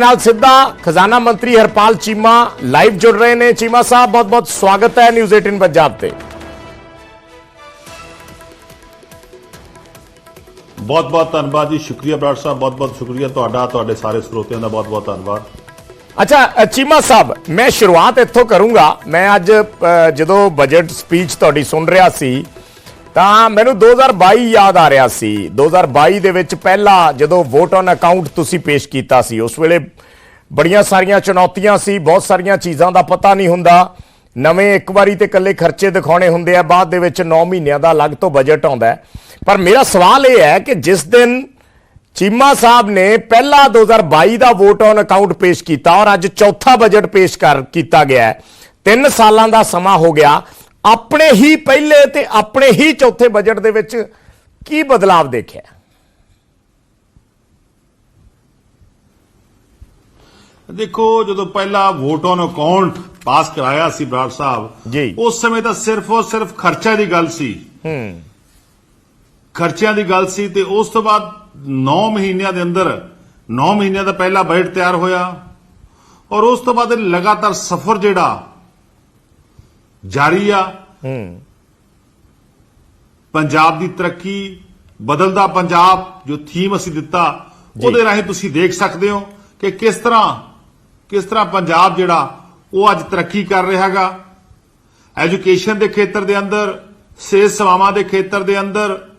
ਨਾਲ ਸਿੱਧਾ ਖਜ਼ਾਨਾ ਮੰਤਰੀ ਹਰਪਾਲ ਚੀਮਾ ਲਾਈਵ ਜੁੜ ਰਹੇ ਨੇ। ਚੀਮਾ ਸਾਹਿਬ ਬਹੁਤ ਬਹੁਤ ਸਵਾਗਤ ਹੈ ਨਿਊਜ਼ 18 ਪੰਜਾਬ ਤੇ। ਬਹੁਤ ਬਹੁਤ ਧੰਨਵਾਦ ਜੀ। ਸ਼ੁਕਰੀਆ ਬਰਾੜ ਸਾਹਿਬ ਬਹੁਤ ਬਹੁਤ ਸ਼ੁਕਰੀਆ ਤੁਹਾਡਾ ਤੁਹਾਡੇ ਸਾਰੇ ਸਰੋਤਿਆਂ ਦਾ ਬਹੁਤ ਬਹੁਤ ਧੰਨਵਾਦ। ਅੱਛਾ ਚੀਮਾ ਸਾਹਿਬ ਮੈਂ ਸ਼ੁਰੂਆਤ ਇੱਥੋਂ ਕਰੂੰਗਾ। ਮੈਂ ਅੱਜ ਜਦੋਂ ਬਜਟ ਸਪੀਚ ਤੁਹਾਡੀ ਸੁਣ ਰਿਹਾ ਸੀ ਤਾਂ ਮੈਨੂੰ 2022 ਯਾਦ ਆ ਰਿਹਾ ਸੀ। 2022 ਦੇ ਵਿੱਚ ਪਹਿਲਾ ਜਦੋਂ ਵੋਟ ਔਨ ਅਕਾਊਂਟ ਤੁਸੀਂ ਪੇਸ਼ ਕੀਤਾ ਸੀ, ਉਸ ਵੇਲੇ ਬੜੀਆਂ ਸਾਰੀਆਂ ਚੁਣੌਤੀਆਂ ਸੀ, ਬਹੁਤ ਸਾਰੀਆਂ ਚੀਜ਼ਾਂ ਦਾ ਪਤਾ ਨਹੀਂ ਹੁੰਦਾ। ਨਵੇਂ ਇੱਕ ਵਾਰੀ ਤੇ ਇਕੱਲੇ ਖਰਚੇ ਦਿਖਾਉਣੇ ਹੁੰਦੇ ਆ, ਬਾਅਦ ਦੇ ਵਿੱਚ 9 ਮਹੀਨਿਆਂ ਦਾ ਅਲੱਗ ਤੋਂ ਬਜਟ ਆਉਂਦਾ ਪਰ ਮੇਰਾ ਸਵਾਲ ਇਹ ਹੈ ਕਿ ਜਿਸ ਦਿਨ ਚੀਮਾ ਸਾਹਿਬ ਨੇ ਪਹਿਲਾ 2022 ਦਾ ਵੋਟ ਔਨ ਅਕਾਊਂਟ ਪੇਸ਼ ਕੀਤਾ ਔਰ ਅੱਜ ਚੌਥਾ ਬਜਟ ਪੇਸ਼ ਕਰ, ਕੀਤਾ ਗਿਆ ਹੈ। ਤਿੰਨ ਸਾਲਾਂ ਦਾ ਸਮਾਂ ਹੋ ਗਿਆ। ਆਪਣੇ ਹੀ ਪਹਿਲੇ ਤੇ ਆਪਣੇ ਹੀ ਚੌਥੇ ਬਜਟ ਦੇ ਵਿੱਚ ਕੀ ਬਦਲਾਅ ਦੇਖਿਆ? ਦੇਖੋ ਜਦੋਂ ਪਹਿਲਾ ਵੋਟ ਔਨ ਅਕਾਊਂਟ ਪਾਸ ਕਰਾਇਆ ਸੀ ਬਰਾੜ ਸਾਹਿਬ ਜੀ। ਉਸ ਸਮੇਂ ਤਾਂ ਸਿਰਫ ਔਰ ਸਿਰਫ ਖਰਚਾ ਦੀ ਗੱਲ ਸੀ। ਹੂੰ। ਖਰਚਿਆਂ ਦੀ ਗੱਲ ਸੀ ਤੇ ਉਸ ਤੋਂ ਬਾਅਦ 9 ਮਹੀਨਿਆਂ ਦੇ ਅੰਦਰ 9 ਮਹੀਨਿਆਂ ਦਾ ਪਹਿਲਾ ਬਜਟ ਤਿਆਰ ਹੋਇਆ। ਔਰ ਉਸ ਤੋਂ ਬਾਅਦ ਲਗਾਤਾਰ ਸਫ਼ਰ ਜਿਹੜਾ ਜਾਰੀ ਆ। ਹੂੰ। ਪੰਜਾਬ ਦੀ ਤਰੱਕੀ ਬਦਲਦਾ ਪੰਜਾਬ ਜੋ ਥੀਮ ਅਸੀਂ ਦਿੱਤਾ ਉਹਦੇ ਰਾਹੀਂ ਤੁਸੀਂ ਦੇਖ ਸਕਦੇ ਹੋ ਕਿ ਕਿਸ ਤਰ੍ਹਾਂ ਕਿਸ ਤਰ੍ਹਾਂ ਪੰਜਾਬ ਜਿਹੜਾ ਉਹ ਅੱਜ ਤਰੱਕੀ ਕਰ ਰਿਹਾ ਹੈਗਾ। ਐਜੂਕੇਸ਼ਨ ਦੇ ਖੇਤਰ ਦੇ ਅੰਦਰ ਸਿਹਤ ਸੇਵਾਵਾਂ ਦੇ ਖੇਤਰ ਦੇ ਅੰਦਰ।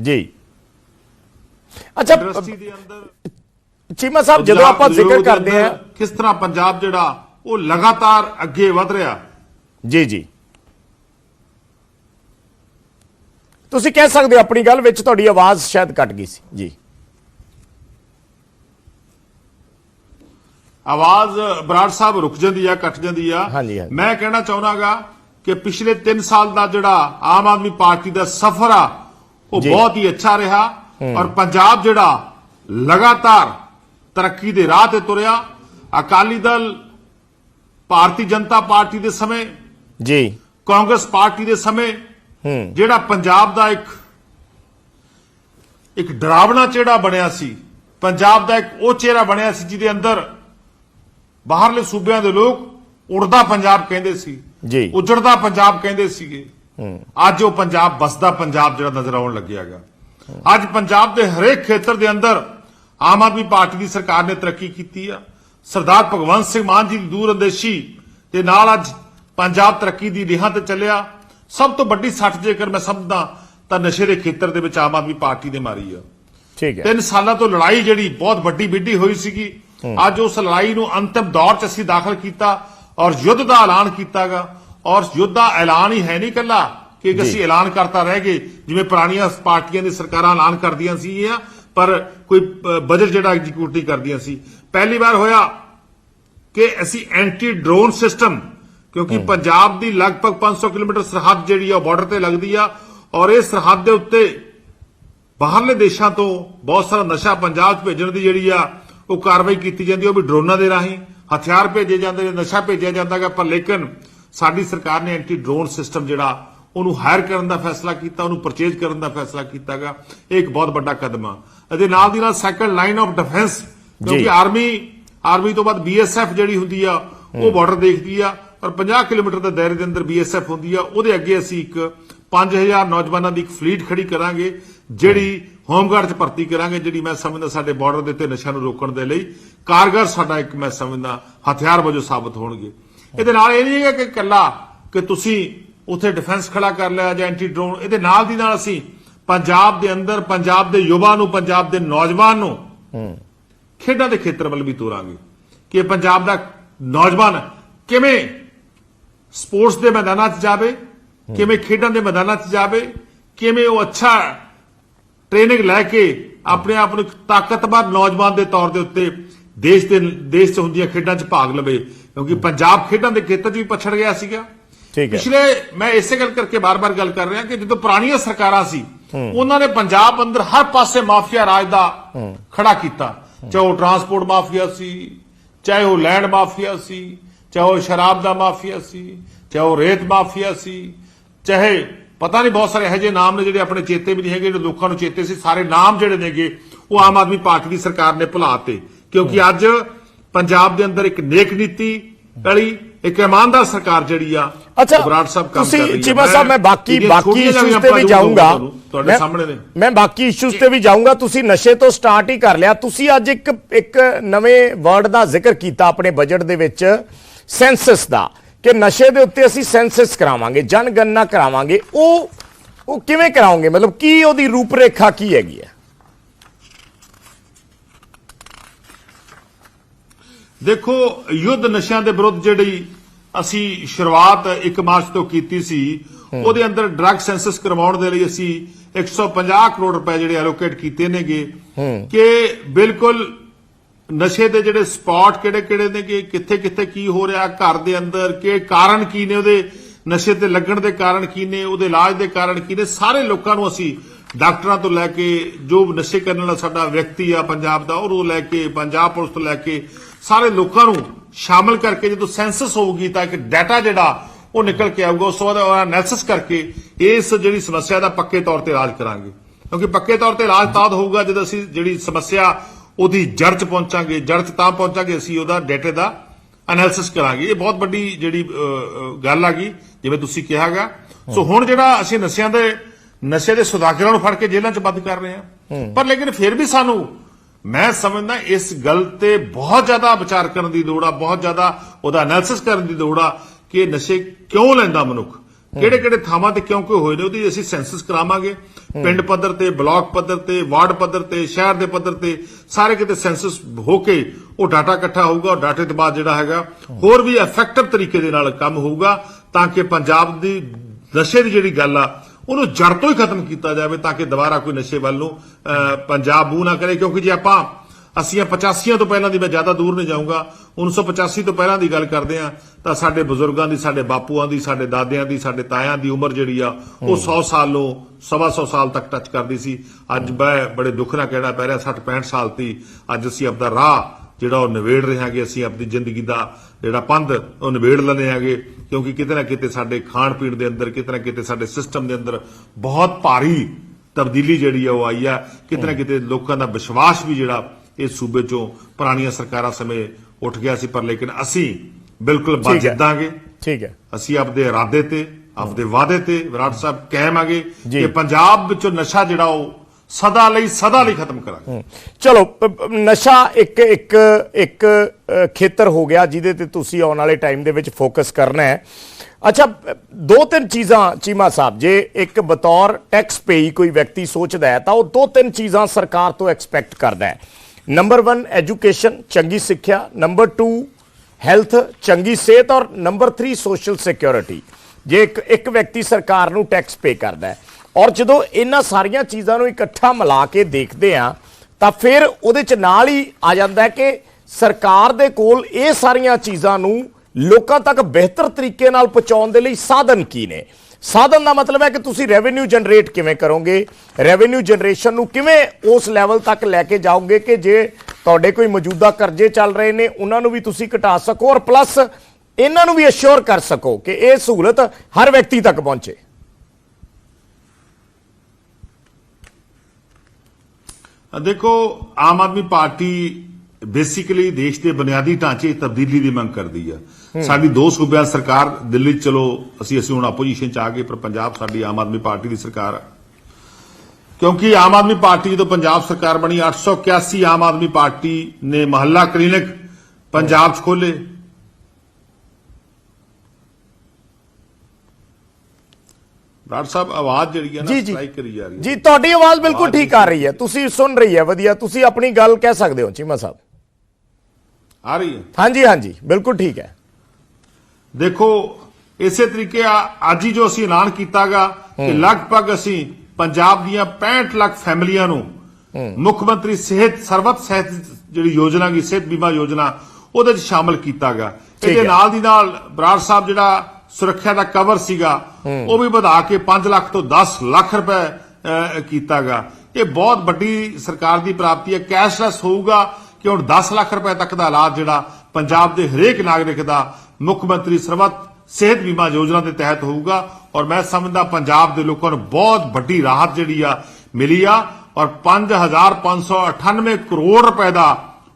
ਜੀ। ਅੱਛਾ ਦੇ ਅੰਦਰ। ਚੀਮਾ ਸਾਹਿਬ ਜਦੋਂ ਆਪਾਂ ਜ਼ਿਕਰ ਕਰਦੇ ਹਾਂ। ਕਿਸ ਤਰ੍ਹਾਂ ਪੰਜਾਬ ਜਿਹੜਾ ਉਹ ਲਗਾਤਾਰ ਅੱਗੇ ਵਧ ਰਿਹਾ। ਜੀ ਜੀ। ਤੁਸੀਂ ਕਹਿ ਸਕਦੇ ਹੋ ਆਪਣੀ ਗੱਲ ਵਿੱਚ ਤੁਹਾਡੀ ਆਵਾਜ਼ ਸ਼ਾਇਦ ਕੱਟ ਗਈ ਸੀ। ਜੀ। ਆਵਾਜ਼ ਬਰਾੜ ਸਾਹਿਬ ਰੁਕ ਜਾਂਦੀ ਆ ਕੱਟ ਜਾਂਦੀ ਆ। ਮੈਂ ਕਹਿਣਾ ਚਾਹੁੰਦਾਗਾ ਕਿ ਪਿਛਲੇ 3 ਸਾਲ ਦਾ ਜਿਹੜਾ ਆਮ ਆਦਮੀ ਪਾਰਟੀ ਦਾ ਸਫ਼ਰ ਆ ਉਹ। ਬਹੁਤ ਹੀ ਅੱਛਾ ਰਿਹਾ ਔਰ ਪੰਜਾਬ ਜਿਹੜਾ ਲਗਾਤਾਰ ਤਰੱਕੀ ਦੇ ਰਾਹ ਤੇ ਤੁਰਿਆ ਅਕਾਲੀ ਦਲ ਭਾਰਤੀ ਜਨਤਾ ਪਾਰਟੀ ਦੇ ਸਮੇਂ ਜੀ। ਕਾਂਗਰਸ ਪਾਰਟੀ ਦੇ ਸਮੇਂ ਹੂੰ। ਜਿਹੜਾ ਪੰਜਾਬ ਦਾ ਇੱਕ ਇੱਕ ਡਰਾਵਣਾ ਚਿਹਰਾ ਬਣਿਆ ਸੀ ਪੰਜਾਬ ਦਾ ਇੱਕ ਉਹ ਚਿਹਰਾ ਬਣਿਆ ਸੀ ਜਿਹਦੇ ਅੰਦਰ ਬਾਹਰਲੇ ਸੂਬਿਆਂ ਦੇ ਲੋਕ ਉੜਦਾ ਪੰਜਾਬ ਕਹਿੰਦੇ ਸੀ ਜੀ। ਉਜੜਦਾ ਪੰਜਾਬ ਕਹਿੰਦੇ ਸੀਗੇ। ਅੱਜ ਉਹ ਪੰਜਾਬ ਬਸਦਾ ਪੰਜਾਬ ਜਿਹੜਾ ਨਜ਼ਰ ਆਉਣ ਲੱਗਿਆਗਾ ਅੱਜ ਪੰਜਾਬ ਦੇ ਹਰੇਕ ਖੇਤਰ ਦੇ ਅੰਦਰ ਆਮ ਆਦਮੀ ਪਾਰਟੀ ਦੀ ਸਰਕਾਰ ਨੇ ਤਰੱਕੀ ਕੀਤੀ ਆ। ਸਰਦਾਰ ਭਗਵੰਤ ਸਿੰਘ ਮਾਨ ਜੀ ਦੀ ਦੂਰਅੰਦੇਸ਼ੀ ਦੇ ਨਾਲ ਅੱਜ ਪੰਜਾਬ ਤਰੱਕੀ ਦੀ ਲੀਹਾਂ ਤੇ ਚੱਲਿਆ। ਸਭ ਤੋਂ ਵੱਡੀ ਸੱਟ ਜੇਕਰ ਮੈਂ ਸਮਝਦਾ ਤਾਂ ਨਸ਼ੇ ਦੇ ਖੇਤਰ ਦੇ ਵਿੱਚ ਆਮ ਆਦਮੀ ਪਾਰਟੀ ਨੇ ਮਾਰੀ ਆ। ਠੀਕ ਹੈ। ਤਿੰਨ ਸਾਲਾਂ ਤੋਂ ਲੜਾਈ ਜਿਹੜੀ ਬਹੁਤ ਵੱਡੀ ਵਿੱਢੀ ਹੋਈ ਸੀਗੀ। ਅੱਜ ਉਸ ਲੜਾਈ ਨੂੰ ਅੰਤਿਮ ਦੌਰ 'ਚ ਅਸੀਂ ਦਾਖਲ ਕੀਤਾ ਔਰ ਯੁੱਧ ਦਾ ਐਲਾਨ ਕੀਤਾਗਾ। ਔਰ ਯੁੱਧ ਦਾ ਐਲਾਨ ਹੀ ਹੈ ਨਹੀਂ ਕੱਲਾ ਕਿ। ਅਸੀਂ ਐਲਾਨ ਕਰਤਾ ਰਹਿ ਗਏ। ਜਿਵੇਂ ਪੁਰਾਣੀਆਂ ਪਾਰਟੀਆਂ ਦੀ ਸਰਕਾਰਾਂ ਐਲਾਨ ਕਰਦੀਆਂ ਸੀਗੀਆਂ ਪਰ ਕੋਈ ਬਜਟ ਜਿਹੜਾ ਐਗਜ਼ੀਕਿਊਟ ਨਹੀਂ ਕਰਦੀਆਂ ਸੀ ਪਹਿਲੀ ਵਾਰ ਹੋਇਆ ਕਿ ਅਸੀਂ ਐਂਟੀ ਡਰੋਨ ਸਿਸਟਮ ਕਿਉਂਕਿ ਪੰਜਾਬ ਦੀ ਲਗਭਗ 500 ਕਿਲੋਮੀਟਰ ਸਰਹੱਦ ਜਿਹੜੀ ਆ ਬਾਰਡਰ ਤੇ ਲੱਗਦੀ ਆ ਔਰ ਇਹ ਸਰਹੱਦ ਦੇ ਉੱਤੇ ਬਾਹਰਲੇ ਦੇਸ਼ਾਂ ਤੋਂ ਬਹੁਤ ਸਾਰਾ ਨਸ਼ਾ ਪੰਜਾਬ 'ਚ ਭੇਜਣ ਦੀ ਜਿਹੜੀ ਆ ਉਹ ਕਾਰਵਾਈ ਕੀਤੀ ਜਾਂਦੀ ਉਹ ਵੀ ਡਰੋਨਾਂ ਦੇ ਰਾਹੀਂ। ਹਥਿਆਰ ਭੇਜੇ ਜਾਂਦੇ ਨੇ ਨਸ਼ਾ ਭੇਜਿਆ ਜਾਂਦਾਗਾ ਪਰ ਲੇਕਿਨ ਸਾਡੀ ਸਰਕਾਰ ਨੇ ਐਂਟੀ ਡਰੋਨ ਸਿਸਟਮ ਜਿਹੜਾ ਉਹਨੂੰ ਹਾਇਰ ਕਰਨ ਦਾ ਫੈਸਲਾ ਕੀਤਾ ਉਹਨੂੰ ਪਰਚੇਜ ਕਰਨ ਦਾ ਫੈਸਲਾ ਕੀਤਾਗਾ ਇਹ ਇੱਕ ਬਹੁਤ ਵੱਡਾ ਕਦਮ ਆ। ਇਹਦੇ ਨਾਲ ਦੀ ਨਾਲ ਸੈਕੰਡ ਲਾਈਨ ਆਫ ਡਿਫੈਂਸ ਕਿਉਂਕਿ ਆਰਮੀ ਆਰਮੀ ਤੋਂ ਬਾਅਦ ਬੀਐਸਐਫ ਜਿਹੜੀ ਹੁੰਦੀ ਆ ਉਹ ਬਾਰਡਰ ਦੇਖਦੀ ਆ ਔਰ 50 ਕਿਲੋਮੀਟਰ ਦੇ ਦਾਇਰੇ ਦੇ ਅੰਦਰ ਬੀਐਸਐਫ ਹੁੰਦੀ ਆ ਉਹਦੇ ਅੱਗੇ ਅਸੀਂ ਇੱਕ 5000 ਨੌਜਵਾਨਾਂ ਦੀ ਇੱਕ ਫਲੀਟ ਖੜੀ ਕਰਾਂਗੇ ਜਿਹੜੀ ਹੋਮਗਾਰਡ 'ਚ ਭਰਤੀ ਕਰਾਂਗੇ ਜਿਹੜੀ ਮੈਂ ਸਮਝਦਾ ਸਾਡੇ ਬਾਰਡਰ ਦੇ ਉੱਤੇ ਨਸ਼ਾ ਨੂੰ ਰੋਕਣ ਦੇ ਲਈ। ਕਾਰਗਰ ਸਾਡਾ ਇੱਕ ਮੈਂ ਸਮਝਦਾ ਹਥਿਆਰ ਵਜੋਂ ਸਾਬਤ ਹੋਣਗੇ। ਇਹਦੇ ਨਾਲ ਇਹ ਨਹੀਂ ਹੈ ਕਿ ਇਕੱਲਾ ਕਿ ਤੁਸੀਂ ਉੱਥੇ ਡਿਫੈਂਸ ਖੜਾ ਕਰ ਲਿਆ ਜਾਂ ਐਂਟੀ ਡਰੋਨ ਇਹਦੇ ਨਾਲ ਦੀ ਨਾਲ ਅਸੀਂ ਪੰਜਾਬ ਦੇ ਅੰਦਰ ਪੰਜਾਬ ਦੇ ਯੁਵਾ ਨੂੰ ਪੰਜਾਬ ਦੇ ਨੌਜਵਾਨ ਨੂੰ ਖੇਡਾਂ ਦੇ ਖੇਤਰ ਵੱਲ ਵੀ ਤੋਰਾਂਗੇ ਕਿ ਪੰਜਾਬ ਦਾ ਨੌਜਵਾਨ ਕਿਵੇਂ ਸਪੋਰਟਸ ਦੇ ਮੈਦਾਨਾਂ 'ਚ ਜਾਵੇ ਕਿਵੇਂ ਖੇਡਾਂ ਦੇ ਮੈਦਾਨਾਂ 'ਚ ਜਾਵੇ ਕਿਵੇਂ ਉਹ ਅੱਛਾ ਟ੍ਰੇਨਿੰਗ ਲੈ ਕੇ ਆਪਣੇ ਆਪ ਨੂੰ ਇੱਕ ਤਾਕਤਵਰ ਨੌਜਵਾਨ ਦੇ ਤੌਰ ਦੇ ਉੱਤੇ ਦੇਸ਼ ਦੇ ਦੇਸ਼ 'ਚ ਹੁੰਦੀਆਂ ਖੇਡਾਂ 'ਚ ਭਾਗ ਲਵੇ। ਕਿਉਂਕਿ ਪੰਜਾਬ ਖੇਡਾਂ ਦੇ ਖੇਤਰ 'ਚ ਵੀ ਪਛੜ ਗਿਆ ਸੀਗਾ। ਠੀਕ ਹੈ। ਪਿਛਲੇ ਮੈਂ ਇਸੇ ਗੱਲ ਕਰਕੇ ਬਾਰ-ਬਾਰ ਗੱਲ ਕਰ ਰਿਹਾ ਕਿ ਜਦੋਂ ਪੁਰਾਣੀਆਂ ਸਰਕਾਰਾਂ ਸੀ ਉਹਨਾਂ ਨੇ ਪੰਜਾਬ ਅੰਦਰ ਹਰ ਪਾਸੇ ਮਾਫੀਆ ਰਾਜ ਦਾ ਖੜਾ ਕੀਤਾ। ਚਾਹੇ ਉਹ ਟਰਾਂਸਪੋਰਟ ਮਾਫੀਆ ਸੀ, ਚਾਹੇ ਉਹ ਲੈਂਡ ਮਾਫੀਆ ਸੀ, ਚਾਹੇ ਉਹ ਸ਼ਰਾਬ ਦਾ ਮਾਫੀਆ ਸੀ, ਚਾਹੇ ਉਹ ਰੇਤ ਮਾਫੀਆ ਸੀ, ਚਾਹੇ ਪਤਾ ਨਹੀਂ ਬਹੁਤ ਸਾਰੇ ਇਹੋ ਜਿਹੇ ਨਾਮ ਨੇ ਜਿਹੜੇ ਆਪਣੇ ਚੇਤੇ ਵੀ ਨਹੀਂ ਹੈਗੇ, ਜਿਹੜੇ ਲੋਕਾਂ ਨੂੰ ਚੇਤੇ ਸੀ, ਸਾਰੇ ਨਾਮ ਜਿਹੜੇ ਨੇਗੇ, ਉਹ ਆਮ ਆਦਮੀ ਪਾਰਟੀ ਦੀ ਸਰਕਾਰ ਨੇ ਭੁਲਾਤੇ ਕਿਉਂਕਿ ਅੱਜ ਪੰਜਾਬ ਦੇ ਅੰਦਰ ਇੱਕ ਨੇਕ ਨੀਤੀ ਵਾਲੀ ਇੱਕ ਇਮਾਨਦਾਰ ਸਰਕਾਰ ਜਿਹੜੀ ਆ ਅੱਛਾ ਬਰਾੜ ਸਾਹਿਬ ਕੰਮ ਕਰ ਰਹੀ ਹੈ। ਚੀਮਾ ਸਾਹਿਬ ਮੈਂ ਬਾਕੀ ਬਾਕੀ ਇਸ਼ੂਜ਼ ਤੇ ਵੀ ਜਾਊਂਗਾ। ਤੁਹਾਡੇ ਸਾਹਮਣੇ ਨੇ। ਮੈਂ ਬਾਕੀ ਇਸ਼ੂਜ਼ ਤੇ ਵੀ ਜਾਊਂਗਾ। ਤੁਸੀਂ ਨਸ਼ੇ ਤੋਂ ਸਟਾਰਟ ਹੀ ਕਰ ਲਿਆ। ਤੁਸੀਂ ਅੱਜ ਇੱਕ ਇੱਕ ਨਵੇਂ ਵਰਡ ਦਾ ਜ਼ਿਕਰ ਕੀਤਾ ਆਪਣੇ ਬਜਟ ਦੇ ਵਿੱਚ ਸੈਂਸਸ ਦਾ ਕਿ ਨਸ਼ੇ ਦੇ ਉੱਤੇ ਅਸੀਂ ਸੈਂਸਸ ਕਰਾਵਾਂਗੇ ਜਨਗਣਨਾ ਕਰਾਵਾਂਗੇ। ਉਹ ਉਹ ਕਿਵੇਂ ਕਰਾਉਂਗੇ ਮਤਲਬ ਕੀ ਉਹਦੀ ਰੂਪਰੇਖਾ ਕੀ ਹੈਗੀ ਹੈ? ਦੇਖੋ ਯੁੱਧ ਨਸ਼ਿਆਂ ਦੇ ਵਿਰੁੱਧ ਜਿਹੜੀ ਅਸੀਂ ਸ਼ੁਰੂਆਤ 1 ਮਾਰਚ ਤੋਂ ਕੀਤੀ ਸੀ ਉਹਦੇ ਅੰਦਰ ਡਰੱਗ ਸੈਂਸਸ ਕਰਵਾਉਣ ਦੇ ਲਈ ਅਸੀਂ 150 ਕਰੋੜ ਰੁਪਏ ਜਿਹੜੇ ਐਲੋਕੇਟ ਕੀਤੇ ਨੇਗੇ। ਕਿ ਬਿਲਕੁਲ ਨਸ਼ੇ ਦੇ ਜਿਹੜੇ ਸਪੌਟ ਕਿਹੜੇ ਕਿਹੜੇ ਨੇਗੇ ਕਿੱਥੇ ਕਿੱਥੇ ਕੀ ਹੋ ਰਿਹਾ ਘਰ ਦੇ ਅੰਦਰ ਕਿ ਕਾਰਨ ਕੀ ਨੇ ਉਹਦੇ ਨਸ਼ੇ ਤੇ ਲੱਗਣ ਦੇ ਕਾਰਨ ਕੀ ਨੇ ਉਹਦੇ ਇਲਾਜ ਦੇ ਕਾਰਨ ਕੀ ਨੇ ਸਾਰੇ ਲੋਕਾਂ ਨੂੰ ਅਸੀਂ ਡਾਕਟਰਾਂ ਤੋਂ ਲੈ ਕੇ ਜੋ ਨਸ਼ੇ ਕਰਨ ਵਾਲਾ ਸਾਡਾ ਵਿਅਕਤੀ ਆ ਪੰਜਾਬ ਦਾ ਉਹਨੂੰ ਲੈ ਕੇ ਪੰਜਾਬ ਪੁਲਿਸ ਤੋਂ ਲੈ ਕੇ ਸਾਰੇ ਲੋਕਾਂ ਨੂੰ ਸ਼ਾਮਲ ਕਰਕੇ ਜਦੋਂ ਸੈਂਸਸ ਹੋਊਗੀ ਤਾਂ ਇੱਕ ਡਾਟਾ ਜਿਹੜਾ ਉਹ ਨਿਕਲ ਕੇ ਆਊਗਾ ਉਸ ਤੋਂ ਬਾਅਦ ਉਹ ਐਨਾਲਿਸਿਸ ਕਰਕੇ ਇਸ ਜਿਹੜੀ ਸਮੱਸਿਆ ਦਾ ਪੱਕੇ ਤੌਰ ਤੇ ਇਲਾਜ ਕਰਾਂਗੇ। ਕਿਉਂਕਿ ਪੱਕੇ ਤੌਰ ਤੇ ਇਲਾਜ ਤਾਂ ਹੋਊਗਾ ਜਦੋਂ ਅਸੀਂ ਜਿਹੜੀ ਸਮੱਸਿਆ ਉਹਦੀ ਜੜ 'ਚ ਪਹੁੰਚਾਂਗੇ ਜੜ 'ਚ ਤਾਂ ਪਹੁੰਚਾਂਗੇ ਅਸੀਂ ਉਹਦਾ ਡਾਟੇ ਦਾ ਐਨਾਲਿਸਿਸ ਕਰਾਂਗੇ। ਇਹ ਬਹੁਤ ਵੱਡੀ ਜਿਹੜੀ ਗੱਲ ਆ ਗਈ ਜਿਵੇਂ ਤੁਸੀਂ ਕਿਹਾਗਾ। ਸੋ ਹੁਣ ਜਿਹੜਾ ਅਸੀਂ ਨਸ਼ਿਆਂ ਦੇ ਨਸ਼ੇ ਦੇ ਸੁਦਾਗਰਾਂ ਨੂੰ ਫੜ ਕੇ ਜੇਲ੍ਹਾਂ 'ਚ ਬੰਦ ਕਰ ਰਹੇ ਹਾਂ। ਪਰ ਲੇਕਿਨ ਫਿਰ ਵੀ ਸਾਨੂੰ ਮੈਂ ਸਮਝਦਾ ਇਸ ਗੱਲ ਤੇ ਬਹੁਤ ਜ਼ਿਆਦਾ ਵਿਚਾਰ ਕਰਨ ਦੀ ਲੋੜ ਆ, ਬਹੁਤ ਜ਼ਿਆਦਾ ਉਹਦਾ ਐਨਾਲਿਸਿਸ ਕਰਨ ਦੀ ਲੋੜ ਆ ਕਿ ਨਸ਼ੇ ਕਿਉਂ ਲੈਂਦਾ ਮਨੁੱਖ? ਕਿਹੜੇ ਕਿਹੜੇ ਥਾਵਾਂ ਤੇ ਕਿਉਂ ਕਿਉਂ ਹੋਏ ਨੇ, ਉਹਦੀ ਅਸੀਂ ਸੈਂਸਸ ਕਰਾਵਾਂਗੇ। ਪਿੰਡ ਪੱਧਰ ਤੇ, ਬਲਾਕ ਪੱਧਰ ਤੇ, ਵਾਰਡ ਪੱਧਰ ਤੇ, ਸ਼ਹਿਰ ਦੇ ਪੱਧਰ ਤੇ ਸਾਰੇ ਕਿਤੇ ਸੈਂਸਸ ਹੋ ਕੇ ਉਹ ਡਾਟਾ ਇਕੱਠਾ ਹੋਊਗਾ, ਉਹ ਡਾਟੇ ਤੋਂ ਬਾਅਦ ਜਿਹੜਾ ਹੈਗਾ, ਹੋਰ ਵੀ ਇਫੈਕਟਿਵ ਤਰੀਕੇ ਦੇ ਨਾਲ ਕੰਮ ਹੋਊਗਾ ਤਾਂ ਕਿ ਪੰਜਾਬ ਦੀ ਨਸ਼ੇ ਦੀ ਜਿਹੜੀ ਗੱਲ ਆ ਉਹਨੂੰ ਜੜ ਤੋਂ ਹੀ ਖਤਮ ਕੀਤਾ ਜਾਵੇ ਤਾਂ ਕਿ ਦੁਬਾਰਾ ਕੋਈ ਨਸ਼ੇ ਵੱਲ ਨੂੰ ਪੰਜਾਬ ਮੂੰਹ ਨਾ ਕਰੇ ਕਿਉਂਕਿ ਜੇ ਆਪਾਂ ਅਸੀਂ 85 ਤੋਂ ਪਹਿਲਾਂ ਦੀ ਮੈਂ ਜ਼ਿਆਦਾ ਦੂਰ ਨਹੀਂ ਜਾਊਂਗਾ 1985 ਤੋਂ ਪਹਿਲਾਂ ਦੀ ਗੱਲ ਕਰਦੇ ਆ ਤਾਂ ਸਾਡੇ ਬਜ਼ੁਰਗਾਂ ਦੀ ਸਾਡੇ ਬਾਪੂਆਂ ਦੀ ਸਾਡੇ ਦਾਦਿਆਂ ਦੀ ਸਾਡੇ ਤਾਇਆਂ ਦੀ ਉਮਰ ਜਿਹੜੀ ਆ ਉਹ 100 ਸਾਲ ਸਵਾ ਸੌ ਸਾਲ ਤੱਕ ਟੱਚ ਕਰਦੀ ਸੀ। ਅੱਜ ਮੈਂ ਬੜੇ ਦੁੱਖ ਨਾਲ ਕਹਿਣਾ ਪੈ ਰਿਹਾ 60 65 ਸਾਲ ਤੀ ਅੱਜ ਅਸੀਂ ਆਪਦਾ ਰਾਹ ਜਿਹੜਾ ਉਹ ਨਿਬੇੜ ਰਹੇ ਹਾਂਗੇ ਅਸੀਂ ਆਪਣੀ ਜ਼ਿੰਦਗੀ ਦਾ ਜਿਹੜਾ ਪੰਧ ਉਹ ਨਿਬੇੜ ਲੈਣੇ ਹੈਗੇ। ਕਿਉਂਕਿ ਕਿਤੇ ਨਾ ਕਿਤੇ ਸਾਡੇ ਖਾਣ ਪੀਣ ਦੇ ਅੰਦਰ ਕਿਤੇ ਨਾ ਕਿਤੇ ਸਾਡੇ ਸਿਸਟਮ ਦੇ ਅੰਦਰ ਬਹੁਤ ਭਾਰੀ ਤਬਦੀਲੀ ਜਿਹੜੀ ਆ ਉਹ ਆਈ ਆ ਕਿਤੇ ਨਾ ਕਿਤੇ ਲੋਕਾਂ ਦਾ ਵਿਸ਼ਵਾਸ ਵੀ ਜਿਹੜਾ ਇਸ ਸੂਬੇ ਚੋਂ ਪੁਰਾਣੀਆਂ ਸਰਕਾਰਾਂ ਸਮੇਂ ਉੱਠ ਗਿਆ ਸੀ ਪਰ ਲੇਕਿਨ ਅਸੀਂ ਬਿਲਕੁਲ। ਜਿੱਦਾਂਗੇ ਠੀਕ ਹੈ ਅਸੀਂ ਆਪਦੇ ਇਰਾਦੇ ਤੇ ਆਪਦੇ ਵਾਅਦੇ ਤੇ ਵਿਰਾਟ ਸਾਹਿਬ ਕਾਇਮ ਆਗੇ। ਕਿ ਪੰਜਾਬ ਵਿੱਚੋਂ ਨਸ਼ਾ ਜਿਹੜਾ ਉਹ ਸਦਾ ਲਈ ਸਦਾ ਲਈ ਖਤਮ ਕਰਾਂਗੇ। ਚਲੋ ਨਸ਼ਾ ਇੱਕ ਇੱਕ ਇੱਕ ਖੇਤਰ ਹੋ ਗਿਆ ਜਿਹਦੇ ਤੇ ਤੁਸੀਂ ਆਉਣ ਵਾਲੇ ਟਾਈਮ ਦੇ ਵਿੱਚ ਫੋਕਸ ਕਰਨਾ ਹੈ। ਅੱਛਾ, ਦੋ ਤਿੰਨ ਚੀਜ਼ਾਂ, ਚੀਮਾ ਸਾਹਿਬ, ਜੇ ਇੱਕ ਬਤੌਰ ਟੈਕਸ ਪੇਈ ਕੋਈ ਵਿਅਕਤੀ ਸੋਚਦਾ ਹੈ, ਤਾਂ ਉਹ ਦੋ ਤਿੰਨ ਚੀਜ਼ਾਂ ਸਰਕਾਰ ਤੋਂ ਐਕਸਪੈਕਟ ਕਰਦਾ ਹੈ। ਨੰਬਰ 1 ਐਜੂਕੇਸ਼ਨ, ਚੰਗੀ ਸਿੱਖਿਆ। ਨੰਬਰ 2 ਹੈਲਥ, ਚੰਗੀ ਸਿਹਤ। ਔਰ ਨੰਬਰ 3 ਸੋਸ਼ਲ ਸਿਕਿਉਰਿਟੀ। ਜੇ ਇੱਕ ਇੱਕ ਵਿਅਕਤੀ ਸਰਕਾਰ ਨੂੰ ਟੈਕਸ ਪੇ ਕਰਦਾ ਹੈ ਔਰ ਜਦੋਂ ਇਹਨਾਂ ਸਾਰੀਆਂ ਚੀਜ਼ਾਂ ਨੂੰ ਇਕੱਠਾ ਮਿਲਾ ਕੇ ਦੇਖਦੇ ਆ, ਤਾਂ ਫਿਰ ਉਹਦੇ ਚ ਨਾਲ ਹੀ ਆ ਜਾਂਦਾ ਹੈ ਕਿ ਸਰਕਾਰ ਦੇ ਕੋਲ ਇਹ ਸਾਰੀਆਂ ਚੀਜ਼ਾਂ ਨੂੰ ਲੋਕਾਂ ਤੱਕ ਬਿਹਤਰ ਤਰੀਕੇ ਨਾਲ ਪਹੁੰਚਾਉਣ ਦੇ ਲਈ ਸਾਧਨ ਕੀ ਨੇ? ਸਾਧਨ ਦਾ ਮਤਲਬ ਹੈ ਕਿ ਤੁਸੀਂ ਰੈਵਨਿਊ ਜਨਰੇਟ ਕਿਵੇਂ ਕਰੋਗੇ? ਰੈਵਨਿਊ ਜਨਰੇਸ਼ਨ ਨੂੰ ਕਿਵੇਂ ਉਸ ਲੈਵਲ ਤੱਕ ਲੈ ਕੇ ਜਾਓਗੇ ਕਿ ਜੇ ਤੁਹਾਡੇ ਕੋਈ ਮੌਜੂਦਾ ਕਰਜ਼ੇ ਚੱਲ ਰਹੇ ਨੇ, ਉਹਨਾਂ ਨੂੰ ਵੀ ਤੁਸੀਂ ਘਟਾ ਸਕੋ ਔਰ ਪਲੱਸ ਇਹਨਾਂ ਨੂੰ ਵੀ ਅਸ਼ੋਰ ਕਰ ਸਕੋ ਕਿ ਇਹ ਸਹੂਲਤ ਹਰ ਵਿਅਕਤੀ ਤੱਕ ਪਹੁੰਚੇ। ਦੇਖੋ ਆਮ ਆਦਮੀ ਪਾਰਟੀ ਬੇਸਿਕਲੀ ਦੇਸ਼ ਦੇ ਬੁਨਿਆਦੀ ਢਾਂਚੇ ਤਬਦੀਲੀ ਦੀ ਮੰਗ ਕਰਦੀ ਆ। ਸਾਡੀ ਦੋ ਸੂਬਿਆਂ ਸਰਕਾਰ ਦਿੱਲੀ ਚਲੋ ਅਸੀਂ ਅਸੀਂ ਹੁਣ ਆਪੋਜੀਸ਼ਨ ਚ ਆ ਗਏ ਪਰ ਪੰਜਾਬ ਸਾਡੀ ਆਮ ਆਦਮੀ ਪਾਰਟੀ ਦੀ ਸਰਕਾਰ ਆ। ਕਿਉਂਕਿ ਆਮ ਆਦਮੀ ਪਾਰਟੀ ਜਦੋਂ ਪੰਜਾਬ ਸਰਕਾਰ ਬਣੀ 881 ਆਮ ਆਦਮੀ ਪਾਰਟੀ ਨੇ ਮਹੱਲਾ ਕਲੀਨਿਕ ਪੰਜਾਬ 'ਚ ਖੋਲੇ ਡਾਕਟਰ ਸਾਹਿਬ ਆਵਾਜ਼ ਜਿਹੜੀ ਹੈ ਨਾ ਸਟ੍ਰਾਈਕ ਕਰੀ ਜਾ ਰਹੀ ਹੈ। ਜੀ ਤੁਹਾਡੀ ਆਵਾਜ਼ ਬਿਲਕੁਲ ਠੀਕ ਆ ਰਹੀ ਹੈ। ਤੁਸੀਂ ਸੁਣ ਰਹੀ ਹੈ ਵਧੀਆ। ਤੁਸੀਂ ਆਪਣੀ ਗੱਲ ਕਹਿ ਸਕਦੇ ਹੋ ਚੀਮਾ ਸਾਹਿਬ। ਆ ਰਹੀ ਹੈ? ਹਾਂਜੀ ਹਾਂਜੀ ਬਿਲਕੁਲ ਠੀਕ ਹੈ। ਦੇਖੋ ਇਸੇ ਤਰੀਕੇ ਆ ਅੱਜ ਹੀ ਜੋ ਅਸੀਂ ਐਲਾਨ ਕੀਤਾਗਾ ਕਿ ਲਗਭਗ ਅਸੀਂ ਪੰਜਾਬ ਦੀਆਂ 65 ਲੱਖ ਫੈਮਲੀਆਂ ਨੂੰ ਮੁੱਖ ਮੰਤਰੀ ਸਿਹਤ ਸਰਬਤ ਸਿਹਤ ਜਿਹੜੀ ਯੋਜਨਾ ਦੀ ਸਿਹਤ ਬੀਮਾ ਯੋਜਨਾ ਉਹਦੇ ਵਿੱਚ ਸ਼ਾਮਲ ਕੀਤਾਗਾ। ਇਹਦੇ। ਨਾਲ ਦੀ ਨਾਲ ਬਰਾੜ ਸਾਹਿਬ ਜਿਹੜਾ ਸੁਰੱਖਿਆ ਦਾ ਕਵਰ ਸੀਗਾ ਉਹ ਵੀ ਵਧਾ ਕੇ 5 ਲੱਖ ਤੋਂ 10 ਲੱਖ ਰੁਪਏ ਕੀਤਾਗਾ। ਇਹ ਬਹੁਤ ਵੱਡੀ ਸਰਕਾਰ ਦੀ ਪ੍ਰਾਪਤੀ ਹੈ। ਕੈਸ਼ਲੈਸ ਹੋਊਗਾ ਕਿ ਹੁਣ 10 ਲੱਖ ਰੁਪਏ ਤੱਕ ਦਾ ਇਲਾਜ ਜਿਹੜਾ ਪੰਜਾਬ ਦੇ ਹਰੇਕ ਨਾਗਰਿਕ ਦਾ ਮੁੱਖ ਮੰਤਰੀ ਸਰਬਤ ਸਿਹਤ ਬੀਮਾ ਯੋਜਨਾ ਦੇ ਤਹਿਤ ਹੋਊਗਾ। ਔਰ ਮੈਂ ਸਮਝਦਾ ਪੰਜਾਬ ਦੇ ਲੋਕਾਂ ਨੂੰ ਬਹੁਤ ਵੱਡੀ ਰਾਹਤ ਜਿਹੜੀ ਆ ਮਿਲੀ ਆ। ਔਰ 5598 ਕਰੋੜ ਰੁਪਏ ਦਾ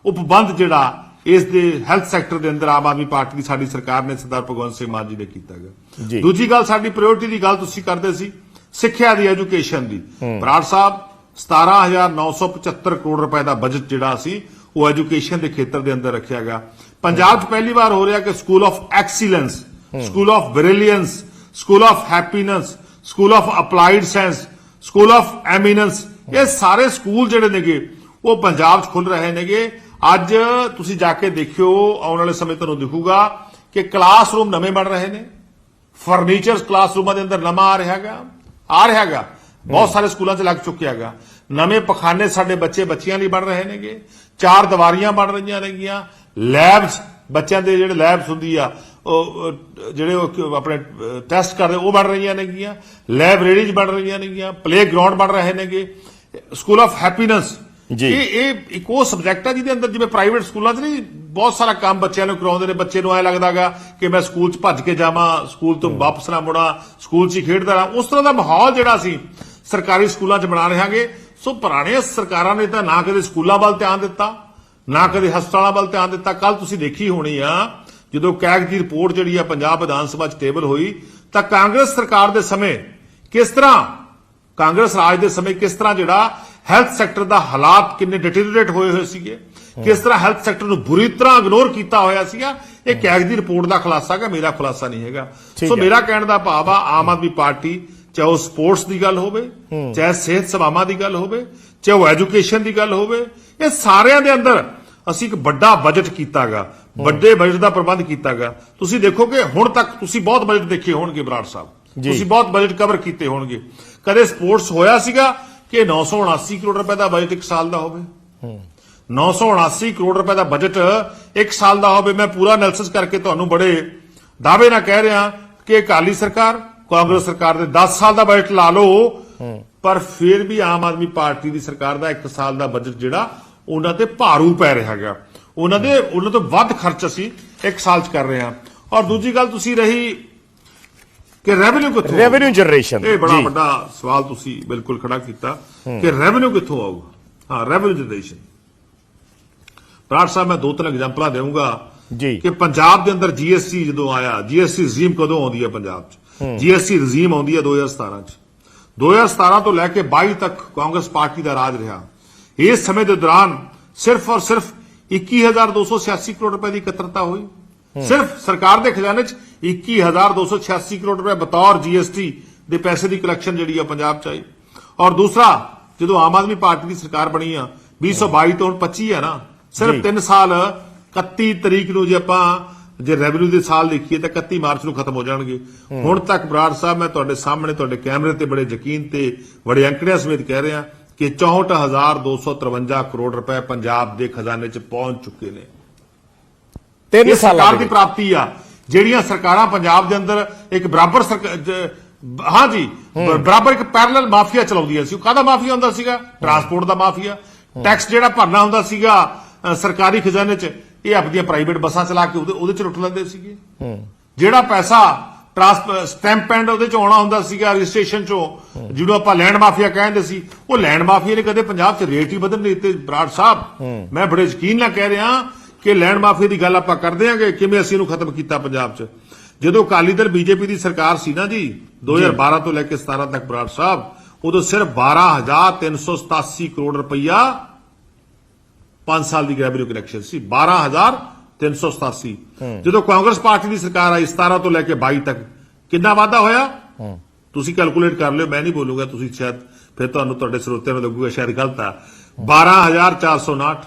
ਉਪਬੰਧ ਜਿਹੜਾ ਇਸ ਦੇ ਹੈਲਥ ਸੈਕਟਰ ਦੇ ਅੰਦਰ ਆਮ ਆਦਮੀ ਪਾਰਟੀ ਦੀ ਸਾਡੀ ਸਰਕਾਰ ਨੇ ਸਰਦਾਰ ਭਗਵੰਤ ਸਿੰਘ ਮਾਨ ਜੀ ਨੇ ਕੀਤਾ। ਗਿਆ ਦੂਜੀ ਗੱਲ ਸਾਡੀ ਪ੍ਰਾਇੋਰਟੀ ਦੀ ਗੱਲ ਤੁਸੀਂ ਕਰਦੇ ਸੀ ਸਿੱਖਿਆ ਦੀ ਐਜੂਕੇਸ਼ਨ ਦੀ। ਬਰਾੜ ਸਾਹਿਬ 17975 ਕਰੋੜ ਰੁਪਏ ਦਾ ਬਜਟ ਜਿਹੜਾ ਸੀ ਉਹ ਐਜੂਕੇਸ਼ਨ ਦੇ ਖੇਤਰ ਦੇ ਅੰਦਰ ਰੱਖਿਆ ਗਿਆ। ਪੰਜਾਬ 'ਚ ਪਹਿਲੀ ਵਾਰ ਹੋ ਰਿਹਾ ਕਿ school of excellence school of brilliance school of happiness school of applied science school of eminence ਇਹ ਸਾਰੇ ਸਕੂਲ ਜਿਹੜੇ ਨੇਗੇ ਉਹ ਪੰਜਾਬ 'ਚ ਖੁੱਲ ਰਹੇ ਨੇਗੇ। ਅੱਜ ਤੁਸੀਂ ਜਾ ਕੇ ਦੇਖਿਓ, ਆਉਣ ਵਾਲੇ ਸਮੇਂ ਤੁਹਾਨੂੰ ਦਿਖੂਗਾ ਕਿ ਕਲਾਸਰੂਮ ਨਵੇਂ ਬਣ ਰਹੇ ਨੇ। ਫਰਨੀਚਰ ਕਲਾਸਰੂਮਾਂ ਦੇ ਅੰਦਰ ਨਵਾਂ ਆ ਰਿਹਾ ਹੈਗਾ, ਆ ਰਿਹਾ ਹੈਗਾ। ਬਹੁਤ ਸਾਰੇ ਸਕੂਲਾਂ 'ਚ ਲੱਗ ਚੁੱਕਿਆ ਹੈਗਾ। ਨਵੇਂ ਪਖਾਨੇ ਸਾਡੇ ਬੱਚੇ ਬੱਚਿਆਂ ਲਈ ਬਣ ਰਹੇ ਨੇਗੇ। ਚਾਰ ਦੀਵਾਰੀਆਂ ਬਣ ਰਹੀਆਂ ਨੇਗੀਆਂ। ਲੈਬਸ ਬੱਚਿਆਂ ਦੇ ਜਿਹੜੇ ਲੈਬਸ ਹੁੰਦੀ ਆ, ਉਹ ਉਹ ਜਿਹੜੇ ਉਹ ਆਪਣੇ ਟੈਸਟ ਕਰਦੇ ਉਹ ਬਣ ਰਹੀਆਂ ਨੇਗੀਆਂ। ਲਾਇਬ੍ਰੇਰੀਜ਼ ਬਣ ਰਹੀਆਂ ਨੇਗੀਆਂ। ਪਲੇਗਰਾਉਂਡ ਬਣ ਰਹੇ ਨੇਗੇ। ਸਕੂਲ ਆਫ ਹੈਪੀਨੈਸ ਜੀ। ਇਹ ਇਹ ਇੱਕ ਉਹ ਸਬਜੈਕਟ ਆ ਜਿਹਦੇ ਅੰਦਰ ਜਿਵੇਂ ਪ੍ਰਾਈਵੇਟ ਸਕੂਲਾਂ 'ਚ ਨਹੀਂ ਬਹੁਤ ਸਾਰਾ ਕੰਮ ਬੱਚਿਆਂ ਨੂੰ ਕਰਾਉਂਦੇ ਨੇ। ਬੱਚੇ ਨੂੰ ਐ ਲੱਗਦਾਗਾ ਕਿ ਮੈਂ ਸਕੂਲ 'ਚ ਭੱਜ ਕੇ ਜਾਵਾਂ ਸਕੂਲ ਤੋਂ ਵਾਪਸ ਨਾ ਮੁੜਾਂ ਸਕੂਲ 'ਚ ਹੀ ਖੇਡਦਾ ਰਹਾਂ। ਉਸ ਤਰ੍ਹਾਂ ਦਾ ਮਾਹੌਲ ਜਿਹੜਾ ਸੀ ਸਰਕਾਰੀ ਸਕੂਲਾਂ 'ਚ ਬਣਾ ਰਹਾਂਗੇ ਸੋ ਪੁਰਾਣੀਆਂ ਸਰਕਾਰਾਂ ਨੇ ਤਾਂ ਨਾ ਕਦੇ ਸਕੂਲਾਂ ਵੱਲ ਧਿਆਨ ਦਿੱਤਾ ਨਾ ਕਦੇ ਹਸਪਤਾਲਾਂ ਵੱਲ ਧਿਆਨ ਦਿੱਤਾ। ਕੱਲ ਤੁਸੀਂ ਦੇਖੀ ਹੋਣੀ ਆ ਜਦੋਂ ਕੈਗ ਦੀ ਰਿਪੋਰਟ ਜਿਹੜੀ ਆ ਪੰਜਾਬ ਵਿਧਾਨ ਸਭਾ 'ਚ ਟੇਬਲ ਹੋਈ ਤਾਂ ਕਾਂਗਰਸ ਸਰਕਾਰ ਦੇ ਸਮੇਂ ਕਿਸ ਤਰ੍ਹਾਂ ਕਾਂਗਰਸ ਰਾਜ ਦੇ ਸਮੇਂ ਕਿਸ ਤਰ੍ਹਾਂ ਜਿਹੜਾ ਹੈਲਥ ਸੈਕਟਰ ਦਾ ਹਾਲਾਤ ਕਿੰਨੇ ਡਿਟੀਰੀਏਟ ਹੋਏ ਹੋਏ ਸੀਗੇ। ਕਿਸ ਤਰ੍ਹਾਂ ਹੈਲਥ ਸੈਕਟਰ ਨੂੰ ਬੁਰੀ ਤਰ੍ਹਾਂ ਇਗਨੋਰ ਕੀਤਾ ਹੋਇਆ ਸੀਗਾ ਇਹ ਕੈਗ ਦੀ ਰਿਪੋਰਟ ਦਾ ਖੁਲਾਸਾ ਹੈਗਾ ਮੇਰਾ ਖੁਲਾਸਾ ਨਹੀਂ ਹੈਗਾ। ਸੋ ਹੈ। ਮੇਰਾ ਕਹਿਣ ਦਾ ਭਾਵ ਆ ਆਮ ਆਦਮੀ ਪਾਰਟੀ ਚਾਹੇ ਉਹ ਸਪੋਰਟਸ ਦੀ ਗੱਲ ਹੋਵੇ ਚਾਹੇ ਸਿਹਤ ਸੇਵਾਵਾਂ ਦੀ ਗੱਲ ਹੋਵੇ ਚਾਹੇ ਉਹ ਐਜੂਕੇਸ਼ਨ ਦੀ ਗੱਲ ਹੋਵੇ ਇਹ ਸਾਰਿਆਂ ਦੇ ਅੰਦਰ ਅਸੀਂ ਇੱਕ ਵੱਡਾ ਬਜਟ ਕੀਤਾਗਾ ਵੱਡੇ ਬਜਟ ਦਾ ਪ੍ਰਬੰਧ ਕੀਤਾਗਾ। ਤੁਸੀਂ ਦੇਖੋਗੇ ਹੁਣ ਤੱਕ ਤੁਸੀਂ ਬਹੁਤ ਬਜਟ ਦੇਖੇ ਹੋਣਗੇ ਬਰਾੜ ਸਾਹਿਬ। ਤੁਸੀਂ ਬਹੁਤ ਬਜਟ ਕਵਰ ਕੀਤੇ ਹੋਣਗੇ। ਕਦੇ ਸਪੋਰਟਸ ਹੋਇਆ ਸੀਗਾ ਕਿ 979 ਕਰੋੜ ਰੁਪਏ ਦਾ ਬਜਟ ਇੱਕ ਸਾਲ ਦਾ ਹੋਵੇ? 979 ਕਰੋੜ ਰੁਪਏ ਦਾ ਬਜਟ ਇੱਕ ਸਾਲ ਦਾ ਹੋਵੇ, ਮੈਂ ਪੂਰਾ ਐਨਾਲਿਸਿਸ ਕਰਕੇ ਤੁਹਾਨੂੰ ਬੜੇ ਦਾਅਵੇ ਨਾਲ ਕਹਿ ਰਿਹਾ ਕਿ ਅਕਾਲੀ ਸਰਕਾਰ, ਕਾਂਗਰਸ ਸਰਕਾਰ ਦੇ 10 ਸਾਲ ਦਾ ਬਜਟ ਲਾ ਲਓ। ਪਰ ਫਿਰ ਵੀ ਆਮ ਆਦਮੀ ਪਾਰਟੀ ਦੀ ਸਰਕਾਰ ਦਾ ਇੱਕ ਸਾਲ ਦਾ ਬਜਟ ਜਿਹੜਾ, ਉਹਨਾਂ ਤੇ ਭਾਰੂ ਪੈ ਰਿਹਾ ਹੈਗਾ। ਉਹਨਾਂ ਦੇ, ਉਹਨਾਂ ਤੋਂ ਵੱਧ ਖਰਚ ਅਸੀਂ ਇੱਕ ਸਾਲ 'ਚ ਕਰ ਰਹੇ ਹਾਂ। ਔਰ ਦੂਜੀ ਗੱਲ ਤੁਸੀਂ ਰਹੀ ਕਿ ਰੈਵਨਿਊ ਕਿੱਥੋਂ ਰੈਵਨਿਊ ਜਨਰੇਸ਼ਨ ਇਹ ਬੜਾ ਵੱਡਾ ਸਵਾਲ ਤੁਸੀਂ ਬਿਲਕੁਲ ਖੜਾ ਕੀਤਾ ਕਿ ਰੈਵਨਿਊ ਕਿੱਥੋਂ ਆਊਗਾ? ਹਾਂ ਰੈਵਨਿਊ ਜਨਰੇਸ਼ਨ ਬਰਾੜ ਸਾਹਿਬ ਮੈਂ ਦੋ ਤਿੰਨ ਐਗਜ਼ਾਮਪਲਾਂ ਦੇਵਾਂਗਾ ਜੀ। ਕਿ ਪੰਜਾਬ ਦੇ ਅੰਦਰ ਜੀਐਸਟੀ ਜਦੋਂ ਆਇਆ ਜੀਐਸਟੀ ਰਜੀਮ ਕਦੋਂ ਆਉਂਦੀ ਹੈ ਪੰਜਾਬ 'ਚ? ਜੀਐਸਟੀ ਰਜੀਮ ਆਉਂਦੀ ਹੈ 2017 'ਚ। 2017 ਤੋਂ ਲੈ ਕੇ 22 ਤੱਕ ਕਾਂਗਰਸ ਪਾਰਟੀ ਦਾ ਰਾਜ ਰਿਹਾ। ਇਸ ਸਮੇਂ ਦੇ ਦੌਰਾਨ ਸਿਰਫ ਔਰ ਸਿਰਫ 21286 ਕਰੋੜ ਰੁਪਏ ਦੀ ਇਕੱਤਰਤਾ ਹੋਈ। ਸਿਰਫ ਸਰਕਾਰ ਦੇ ਖਜ਼ਾਨੇ 'ਚ 21286 ਕਰੋੜ ਰੁਪਏ ਬਤੌਰ ਜੀਐਸਟੀ ਦੇ ਪੈਸੇ ਦੀ ਕਲੈਕਸ਼ਨ ਜਿਹੜੀ ਆ ਪੰਜਾਬ 'ਚ ਆਈ। ਔਰ ਦੂਸਰਾ ਜਦੋਂ ਆਮ ਆਦਮੀ ਪਾਰਟੀ ਦੀ ਸਰਕਾਰ ਬਣੀ ਆ 2022 ਤੋਂ ਹੁਣ 25 ਹੈ ਨਾ ਸਿਰਫ ਜੀ। 3 ਸਾਲ 31 ਤਰੀਕ ਨੂੰ ਜੇ ਆਪਾਂ ਜੇ ਰੈਵਨਿਊ ਦੇ ਸਾਲ ਦੇਖੀਏ ਤਾਂ 31 ਮਾਰਚ ਨੂੰ ਖਤਮ ਹੋ ਜਾਣਗੇ। ਹੁਣ ਤੱਕ ਬਰਾੜ ਸਾਹਿਬ ਮੈਂ ਤੁਹਾਡੇ ਸਾਹਮਣੇ ਤੁਹਾਡੇ ਕੈਮਰੇ ਤੇ ਬੜੇ ਯਕੀਨ ਤੇ ਬੜੇ ਅੰਕੜਿਆਂ ਸਮੇਤ ਕਹਿ ਰਿਹਾ ਕਿ 64253 ਕਰੋੜ ਰੁਪਏ ਪੰਜਾਬ ਦੇ ਖਜ਼ਾਨੇ 'ਚ ਪਹੁੰਚ ਚੁੱਕੇ ਨੇ। ਤਿੰਨ ਸਾਲਾਂ ਸਰਕਾਰ ਦੇ। ਪ੍ਰਾਪਤੀ ਆ। ਜਿਹੜੀਆਂ ਸਰਕਾਰਾਂ ਪੰਜਾਬ ਦੇ ਅੰਦਰ ਇੱਕ ਬਰਾਬਰ ਸਰਕ- ਜ- ਬਰਾਬਰ ਇੱਕ ਪੈਰਲਲ ਮਾਫੀਆ ਚਲਾਉਂਦੀਆਂ ਸੀ। ਉਹ ਕਾਹਦਾ ਮਾਫੀਆ ਹੁੰਦਾ ਸੀਗਾ? ਟਰਾਂਸਪੋਰਟ ਦਾ ਮਾਫੀਆ। ਟੈਕਸ ਜਿਹੜਾ ਭਰਨਾ ਹੁੰਦਾ ਸੀਗਾ ਸਰਕਾਰੀ ਖਜ਼ਾਨੇ 'ਚ ਇਹ ਆਪਣੀਆਂ ਪ੍ਰਾਈਵੇਟ ਬੱਸਾਂ ਚਲਾ ਕੇ ਉਹਦੇ ਉਹਦੇ 'ਚ ਲੁੱਟ ਲੈਂਦੇ ਸੀਗੇ। ਜਿਹੜਾ ਪੈਸਾ ਟਰਾਂਸਪ ਸਟੈਂਪ ਐਂਡ ਉਹਦੇ 'ਚ ਆਉਣਾ ਹੁੰਦਾ ਸੀਗਾ ਰਜਿਸਟ੍ਰੇਸ਼ਨ 'ਚੋਂ ਜਿਹਨੂੰ ਆਪਾਂ ਲੈਂਡ ਮਾਫੀਆ ਕਹਿੰਦੇ ਸੀ ਉਹ ਲੈਂਡ ਮਾਫੀਆ ਨੇ ਕਦੇ ਪੰਜਾਬ 'ਚ ਰੇਟ ਹੀ ਬਦਲ ਨਹੀਂ ਦਿੱਤੇ ਬਰਾੜ ਸਾਹਿਬ। ਮੈਂ ਬੜੇ ਯਕੀਨ ਨਾਲ ਕਹਿ ਰਿਹਾ ਕਿ ਲੈਂਡ ਮਾਫੀਆ ਦੀ ਗੱਲ ਆਪਾਂ ਕਰਦੇ ਆਂਗੇ ਕਿਵੇਂ ਅਸੀਂ ਇਹਨੂੰ ਖਤਮ ਕੀਤਾ ਪੰਜਾਬ 'ਚ? ਜਦੋਂ ਅਕਾਲੀ ਦਲ ਬੀਜੇਪੀ ਦੀ ਸਰਕਾਰ ਸੀ ਨਾ ਜੀ 2012 ਤੋਂ ਲੈ ਕੇ 17 ਤੱਕ ਬਰਾੜ ਸਾਹਿਬ ਉਦੋਂ ਸਿਰਫ 12387 ਕਰੋੜ ਰੁਪਈਆ 5 ਸਾਲ ਦੀ ਰੈਵਨਿਊ ਕਲੈਕਸ਼ਨ ਸੀ 12387 ਜਦੋਂ ਕਾਂਗਰਸ ਪਾਰਟੀ ਦੀ ਸਰਕਾਰ ਆਈ 17 ਤੋਂ ਲੈ ਕੇ 22 ਤੱਕ ਕਿੰਨਾ ਵਾਧਾ ਹੋਇਆ? ਤੁਸੀਂ ਕੈਲਕੂਲੇਟ ਕਰ ਲਿਓ ਮੈਂ ਨਹੀਂ ਬੋਲੂਗਾ ਤੁਸੀਂ ਸ਼ਾਇਦ ਫਿਰ ਤੁਹਾਨੂੰ ਤੁਹਾਡੇ ਸਰੋਤਿਆਂ ਨੂੰ ਲੱਗੂਗਾ ਸ਼ਾਇਦ ਗਲਤ ਆ। 12459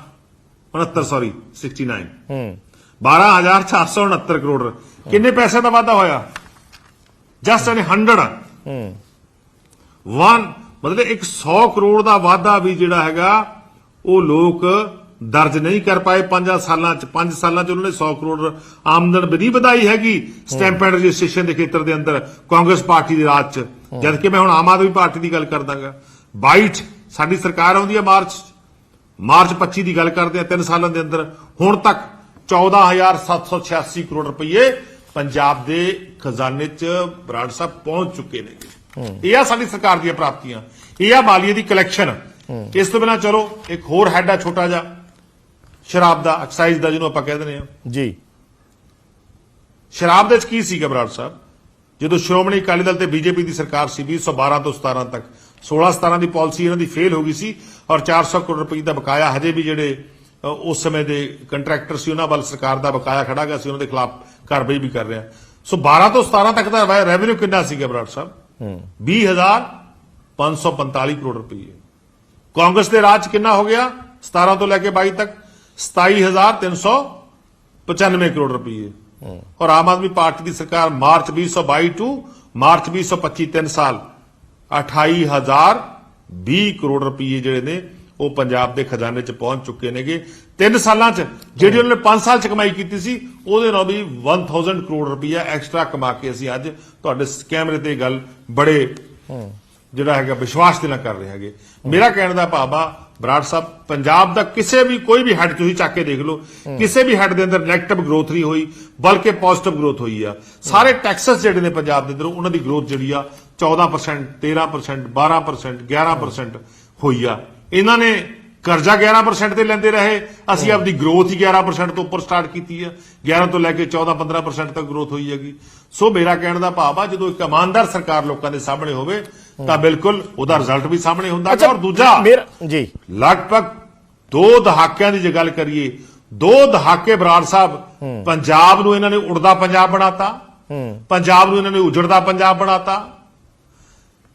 69 ਸੌਰੀ 69 ਹੂੰ। 12469 ਕਰੋੜ। ਕਿੰਨੇ ਪੈਸੇ ਦਾ ਵਾਧਾ ਹੋਇਆ? ਜਸਟ ਐਨ 100 ਹੂੰ। ਵਨ ਮਤਲਬ ਇੱਕ 100 ਕਰੋੜ ਦਾ ਵਾਧਾ ਵੀ ਜਿਹੜਾ ਹੈਗਾ ਉਹ ਲੋਕ ਦਰਜ ਨਹੀਂ ਕਰ ਪਾਏ। 5 ਸਾਲਾਂ ਚ 5 ਸਾਲਾਂ ਚ ਉਹਨਾਂ ਨੇ 100 ਕਰੋੜ ਆਮਦਨ ਵੀ ਨਹੀਂ ਵਧਾਈ ਹੈਗੀ ਸਟੈਂਪ ਐਂਡ ਰਜਿਸਟ੍ਰੇਸ਼ਨ ਦੇ ਖੇਤਰ ਦੇ ਅੰਦਰ ਕਾਂਗਰਸ ਪਾਰਟੀ ਦੇ ਰਾਜ ਚ। ਜਦ ਕਿ ਮੈਂ ਹੁਣ ਆਮ ਆਦਮੀ ਪਾਰਟੀ ਦੀ ਗੱਲ ਕਰਦਾਗਾ। 22 ਚ ਸਾਡੀ ਸਰਕਾਰ ਆਉਂਦੀ ਹੈ ਮਾਰਚ। ਮਾਰਚ 25 ਦੀ ਗੱਲ ਕਰਦੇ ਆ 3 ਸਾਲਾਂ ਦੇ ਅੰਦਰ। ਹੁਣ ਤੱਕ 14786 ਕਰੋੜ ਰੁਪਏ ਪੰਜਾਬ ਦੇ ਖਜ਼ਾਨੇ 'ਚ ਬਰਾੜ ਸਾਹਿਬ ਪਹੁੰਚ ਚੁੱਕੇ ਨੇ। ਇਹ ਆ ਸਾਡੀ ਸਰਕਾਰ ਦੀਆਂ ਪ੍ਰਾਪਤੀਆਂ। ਇਹ ਆ ਮਾਲੀਏ ਦੀ ਕਲੈਕਸ਼ਨ ਇਸ ਤੋਂ ਬਿਨਾਂ ਚਲੋ ਇੱਕ ਹੋਰ ਹੈਡ ਆ ਛੋਟਾ ਜਿਹਾ। ਸ਼ਰਾਬ ਦਾ ਐਕਸਾਈਜ਼ ਦਾ ਜਿਹਨੂੰ ਆਪਾਂ ਕਹਿ ਦਿੰਦੇ ਆ। ਜੀ। ਸ਼ਰਾਬ ਦੇ ਵਿੱਚ ਕੀ ਸੀਗਾ ਬਰਾੜ ਸਾਹਿਬ? ਜਦੋਂ ਸ਼੍ਰੋਮਣੀ ਅਕਾਲੀ ਦਲ ਤੇ ਬੀਜੇਪੀ ਦੀ ਸਰਕਾਰ ਸੀ 2012 ਤੋਂ 17 ਤੱਕ। 16 17 ਦੀ ਪਾਲਿਸੀ ਇਹਨਾਂ ਦੀ ਫੇਲ ਹੋ ਗਈ ਸੀ ਔਰ 400 ਕਰੋੜ ਰੁਪਏ ਦਾ ਬਕਾਇਆ ਹਜੇ ਵੀ ਜਿਹੜੇ ਉਸ ਸਮੇਂ ਦੇ ਕੰਟਰੈਕਟਰ ਸੀ ਉਹਨਾਂ ਵੱਲ ਸਰਕਾਰ ਦਾ ਬਕਾਇਆ ਖੜਾ ਗਿਆ ਸੀ ਉਹਨਾਂ ਦੇ ਖਿਲਾਫ ਕਾਰਵਾਈ ਵੀ ਕਰ ਰਿਹਾ। ਸੋ 12 ਤੋਂ 17 ਤੱਕ ਦਾ ਰੈਵਨਿਊ ਕਿੰਨਾ ਸੀਗਾ ਬਰਾੜ ਸਾਹਿਬ? 20545 ਕਰੋੜ ਰੁਪਏ। ਕਾਂਗਰਸ ਦੇ ਰਾਜ ਕਿੰਨਾ ਹੋ ਗਿਆ? 17 ਤੋਂ ਲੈ ਕੇ 22 ਤੱਕ। 27395 ਕਰੋੜ ਰੁਪਏ। ਔਰ ਆਮ ਆਦਮੀ ਪਾਰਟੀ ਦੀ ਸਰਕਾਰ ਮਾਰਚ 2022 ਤੋਂ ਮਾਰਚ 2025 ਤਿੰਨ ਸਾਲ। 28020 ਕਰੋੜ ਰੁਪਏ ਜਿਹੜੇ ਨੇ ਉਹ ਪੰਜਾਬ ਦੇ ਖਜ਼ਾਨੇ 'ਚ ਪਹੁੰਚ ਚੁੱਕੇ ਨੇਗੇ। ਤਿੰਨ ਸਾਲਾਂ 'ਚ, ਜਿਹੜੀ ਉਹਨਾਂ ਨੇ 5 ਸਾਲ 'ਚ ਕਮਾਈ ਕੀਤੀ ਸੀ, ਉਹਦੇ ਨਾਲ ਵੀ 1000 ਕਰੋੜ ਰੁਪਇਆ ਐਕਸਟਰਾ ਕਮਾ ਕੇ ਅਸੀਂ ਅੱਜ ਤੁਹਾਡੇ ਕੈਮਰੇ ਤੇ ਗੱਲ ਬੜੇ ਜਿਹੜਾ ਹੈਗਾ ਵਿਸ਼ਵਾਸ ਦੇ ਨਾਲ ਕਰ ਰਹੇ ਹੈਗੇ। ਮੇਰਾ ਕਹਿਣ ਦਾ ਭਾਵ ਆ, ਬਰਾੜ ਸਾਹਿਬ, ਪੰਜਾਬ ਦਾ ਕਿਸੇ ਵੀ ਕੋਈ ਵੀ ਹੈਡ ਤੁਸੀਂ ਚੱਕ ਕੇ ਦੇਖ ਲਓ, ਕਿਸੇ ਵੀ ਹੈਡ ਦੇ ਅੰਦਰ ਨੈਗੇਟਿਵ ਗਰੋਥ ਨਹੀਂ ਹੋਈ, ਬਲਕਿ ਪੋਜ਼ਿਟਿਵ ਗਰੋਥ ਹੋਈ ਆ। ਸਾਰੇ ਟੈਕਸਸ ਜਿਹੜੇ ਨੇ ਪੰਜਾਬ ਦੇ ਅੰਦਰ, ਉਹਨਾਂ ਦੀ ਗਰੋਥ ਜਿਹੜੀ ਆ 14% 13% 12% 11% ਹੋਈ ਆ। ਇਹਨਾਂ ਨੇ ਕਰਜ਼ਾ 11% ਤੇ ਲੈਂਦੇ ਰਹੇ। ਅਸੀਂ ਆਪਦੀ ਗਰੋਥ ਹੀ 11% ਤੋਂ ਉੱਪਰ ਸਟਾਰਟ ਕੀਤੀ ਆ। 11 ਤੋਂ ਲੈ ਕੇ 14 15% ਤੱਕ ਗਰੋਥ ਹੋਈ ਹੈਗੀ। ਸੋ ਮੇਰਾ ਕਹਿਣ ਦਾ ਭਾਵ ਆ ਜਦੋਂ ਇੱਕ ਇਮਾਨਦਾਰ ਸਰਕਾਰ ਲੋਕਾਂ ਦੇ ਸਾਹਮਣੇ ਹੋਵੇ ਤਾਂ ਬਿਲਕੁਲ ਉਹਦਾ ਰਿਜ਼ਲਟ ਵੀ ਸਾਹਮਣੇ ਹੁੰਦਾ ਹੈ ਔਰ ਦੂਜਾ ਜੀ। ਲਗਭਗ ਦੋ ਦਹਾਕਿਆਂ ਦੀ ਜੇ ਗੱਲ ਕਰੀਏ ਦੋ ਦਹਾਕੇ ਬਰਾੜ ਸਾਹਿਬ ਪੰਜਾਬ ਨੂੰ ਇਹਨਾਂ ਨੇ ਉੜਦਾ ਪੰਜਾਬ ਬਣਾਤਾ। ਪੰਜਾਬ ਨੂੰ ਇਹਨਾਂ ਨੇ ਉਜੜਦਾ ਪੰਜਾਬ ਬਣਾਤਾ।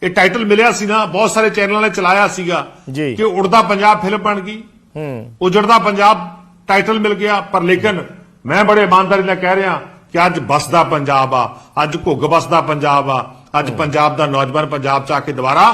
ਇਹ ਟਾਈਟਲ ਮਿਲਿਆ ਸੀ ਨਾ ਬਹੁਤ ਸਾਰੇ ਚੈਨਲਾਂ ਨੇ ਚਲਾਇਆ ਸੀਗਾ ਜੀ। ਕਿ ਉੜਦਾ ਪੰਜਾਬ ਫਿਲਮ ਬਣ ਗਈ ਹੂੰ ਉਜੜਦਾ ਪੰਜਾਬ ਟਾਈਟਲ ਮਿਲ ਗਿਆ ਪਰ ਲੇਕਿਨ ਮੈਂ ਬੜੇ ਇਮਾਨਦਾਰੀ ਨਾਲ ਕਹਿ ਰਿਹਾ ਕਿ ਅੱਜ ਬਸਦਾ ਪੰਜਾਬ ਆ ਅੱਜ ਘੁੱਗ ਬਸਦਾ ਪੰਜਾਬ ਆ ਅੱਜ ਪੰਜਾਬ ਦਾ ਨੌਜਵਾਨ ਪੰਜਾਬ ਚ ਆ ਕੇ ਦੁਬਾਰਾ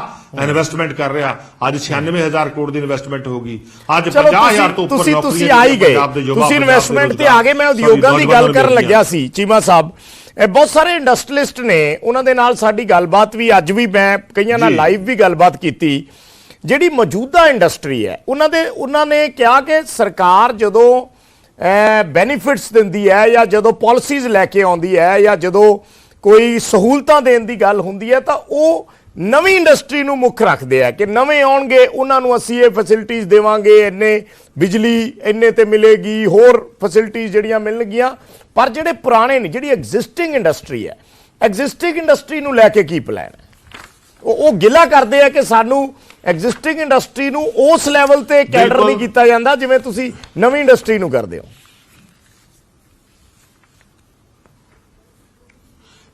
ਇਨਵੈਸਟਮੈਂਟ ਕਰ ਰਿਹਾ। ਅੱਜ 96000 ਕਰੋੜ ਦੀ ਇਨਵੈਸਟਮੈਂਟ ਹੋ ਗਈ। ਅੱਜ ਚਲੋ 50000 ਤੋਂ ਉੱਪਰ ਤੁਸੀਂ ਨੌਕਰੀਆਂ ਤੁਸੀਂ ਆ ਹੀ ਗਏ। ਤੁਸੀਂ ਇਨਵੈਸਟਮੈਂਟ ਤੇ ਆ ਗਏ। ਮੈਂ ਉਦਯੋਗਾਂ ਦੀ ਗੱਲ ਕਰਨ ਲੱਗਿਆ ਸੀ ਚੀਮਾ ਸਾਹਿਬ। ਇਹ ਬਹੁਤ ਸਾਰੇ ਇੰਡਸਟਰੀਲਿਸਟ ਨੇ ਉਹਨਾਂ ਦੇ ਨਾਲ ਸਾਡੀ ਗੱਲਬਾਤ ਵੀ ਅੱਜ ਵੀ ਮੈਂ ਕਈਆਂ ਨਾਲ। ਲਾਈਵ ਵੀ ਗੱਲਬਾਤ ਕੀਤੀ। ਜਿਹੜੀ ਮੌਜੂਦਾ ਇੰਡਸਟਰੀ ਹੈ ਉਹਨਾਂ ਦੇ ਉਹਨਾਂ ਨੇ ਕਿਹਾ ਕਿ ਸਰਕਾਰ ਜਦੋਂ ਬੈਨੀਫਿਟਸ ਦਿੰਦੀ ਹੈ ਜਾਂ ਜਦੋਂ ਪਾਲਿਸੀਜ਼ ਲੈ ਕੇ ਆਉਂਦੀ ਹੈ ਜਾਂ ਜਦੋਂ ਕੋਈ ਸਹੂਲਤਾਂ ਦੇਣ ਦੀ ਗੱਲ ਹੁੰਦੀ ਹੈ ਤਾਂ ਉਹ ਨਵੀਂ ਇੰਡਸਟਰੀ ਨੂੰ ਮੁੱਖ ਰੱਖਦੇ ਆ ਕਿ ਨਵੇਂ ਆਉਣਗੇ ਉਹਨਾਂ ਨੂੰ ਅਸੀਂ ਇਹ ਫੈਸਿਲਿਟੀਆਂ ਦੇਵਾਂਗੇ ਇੰਨੇ ਬਿਜਲੀ ਇੰਨੇ ਤੇ ਮਿਲੇਗੀ ਹੋਰ ਫੈਸਿਲਿਟੀਆਂ ਜਿਹੜੀਆਂ ਮਿਲਣਗੀਆਂ। ਪਰ ਜਿਹੜੇ ਪੁਰਾਣੇ ਨੇ ਜਿਹੜੀ ਐਗਜ਼ਿਸਟਿੰਗ ਇੰਡਸਟਰੀ ਹੈ ਐਗਜ਼ਿਸਟਿੰਗ ਇੰਡਸਟਰੀ ਨੂੰ ਲੈ ਕੇ ਕੀ ਪਲਾਨ ਹੈ? ਉਹ ਉਹ ਗਿਲਾ ਕਰਦੇ ਆ ਕਿ ਸਾਨੂੰ ਐਗਜ਼ਿਸਟਿੰਗ ਇੰਡਸਟਰੀ ਨੂੰ ਉਸ ਲੈਵਲ ਤੇ ਕੈਡਰ। ਨਹੀਂ ਕੀਤਾ ਜਾਂਦਾ ਜਿਵੇਂ ਤੁਸੀਂ ਨਵੀਂ ਇੰਡਸਟਰੀ ਨੂੰ ਕਰਦੇ ਹੋ।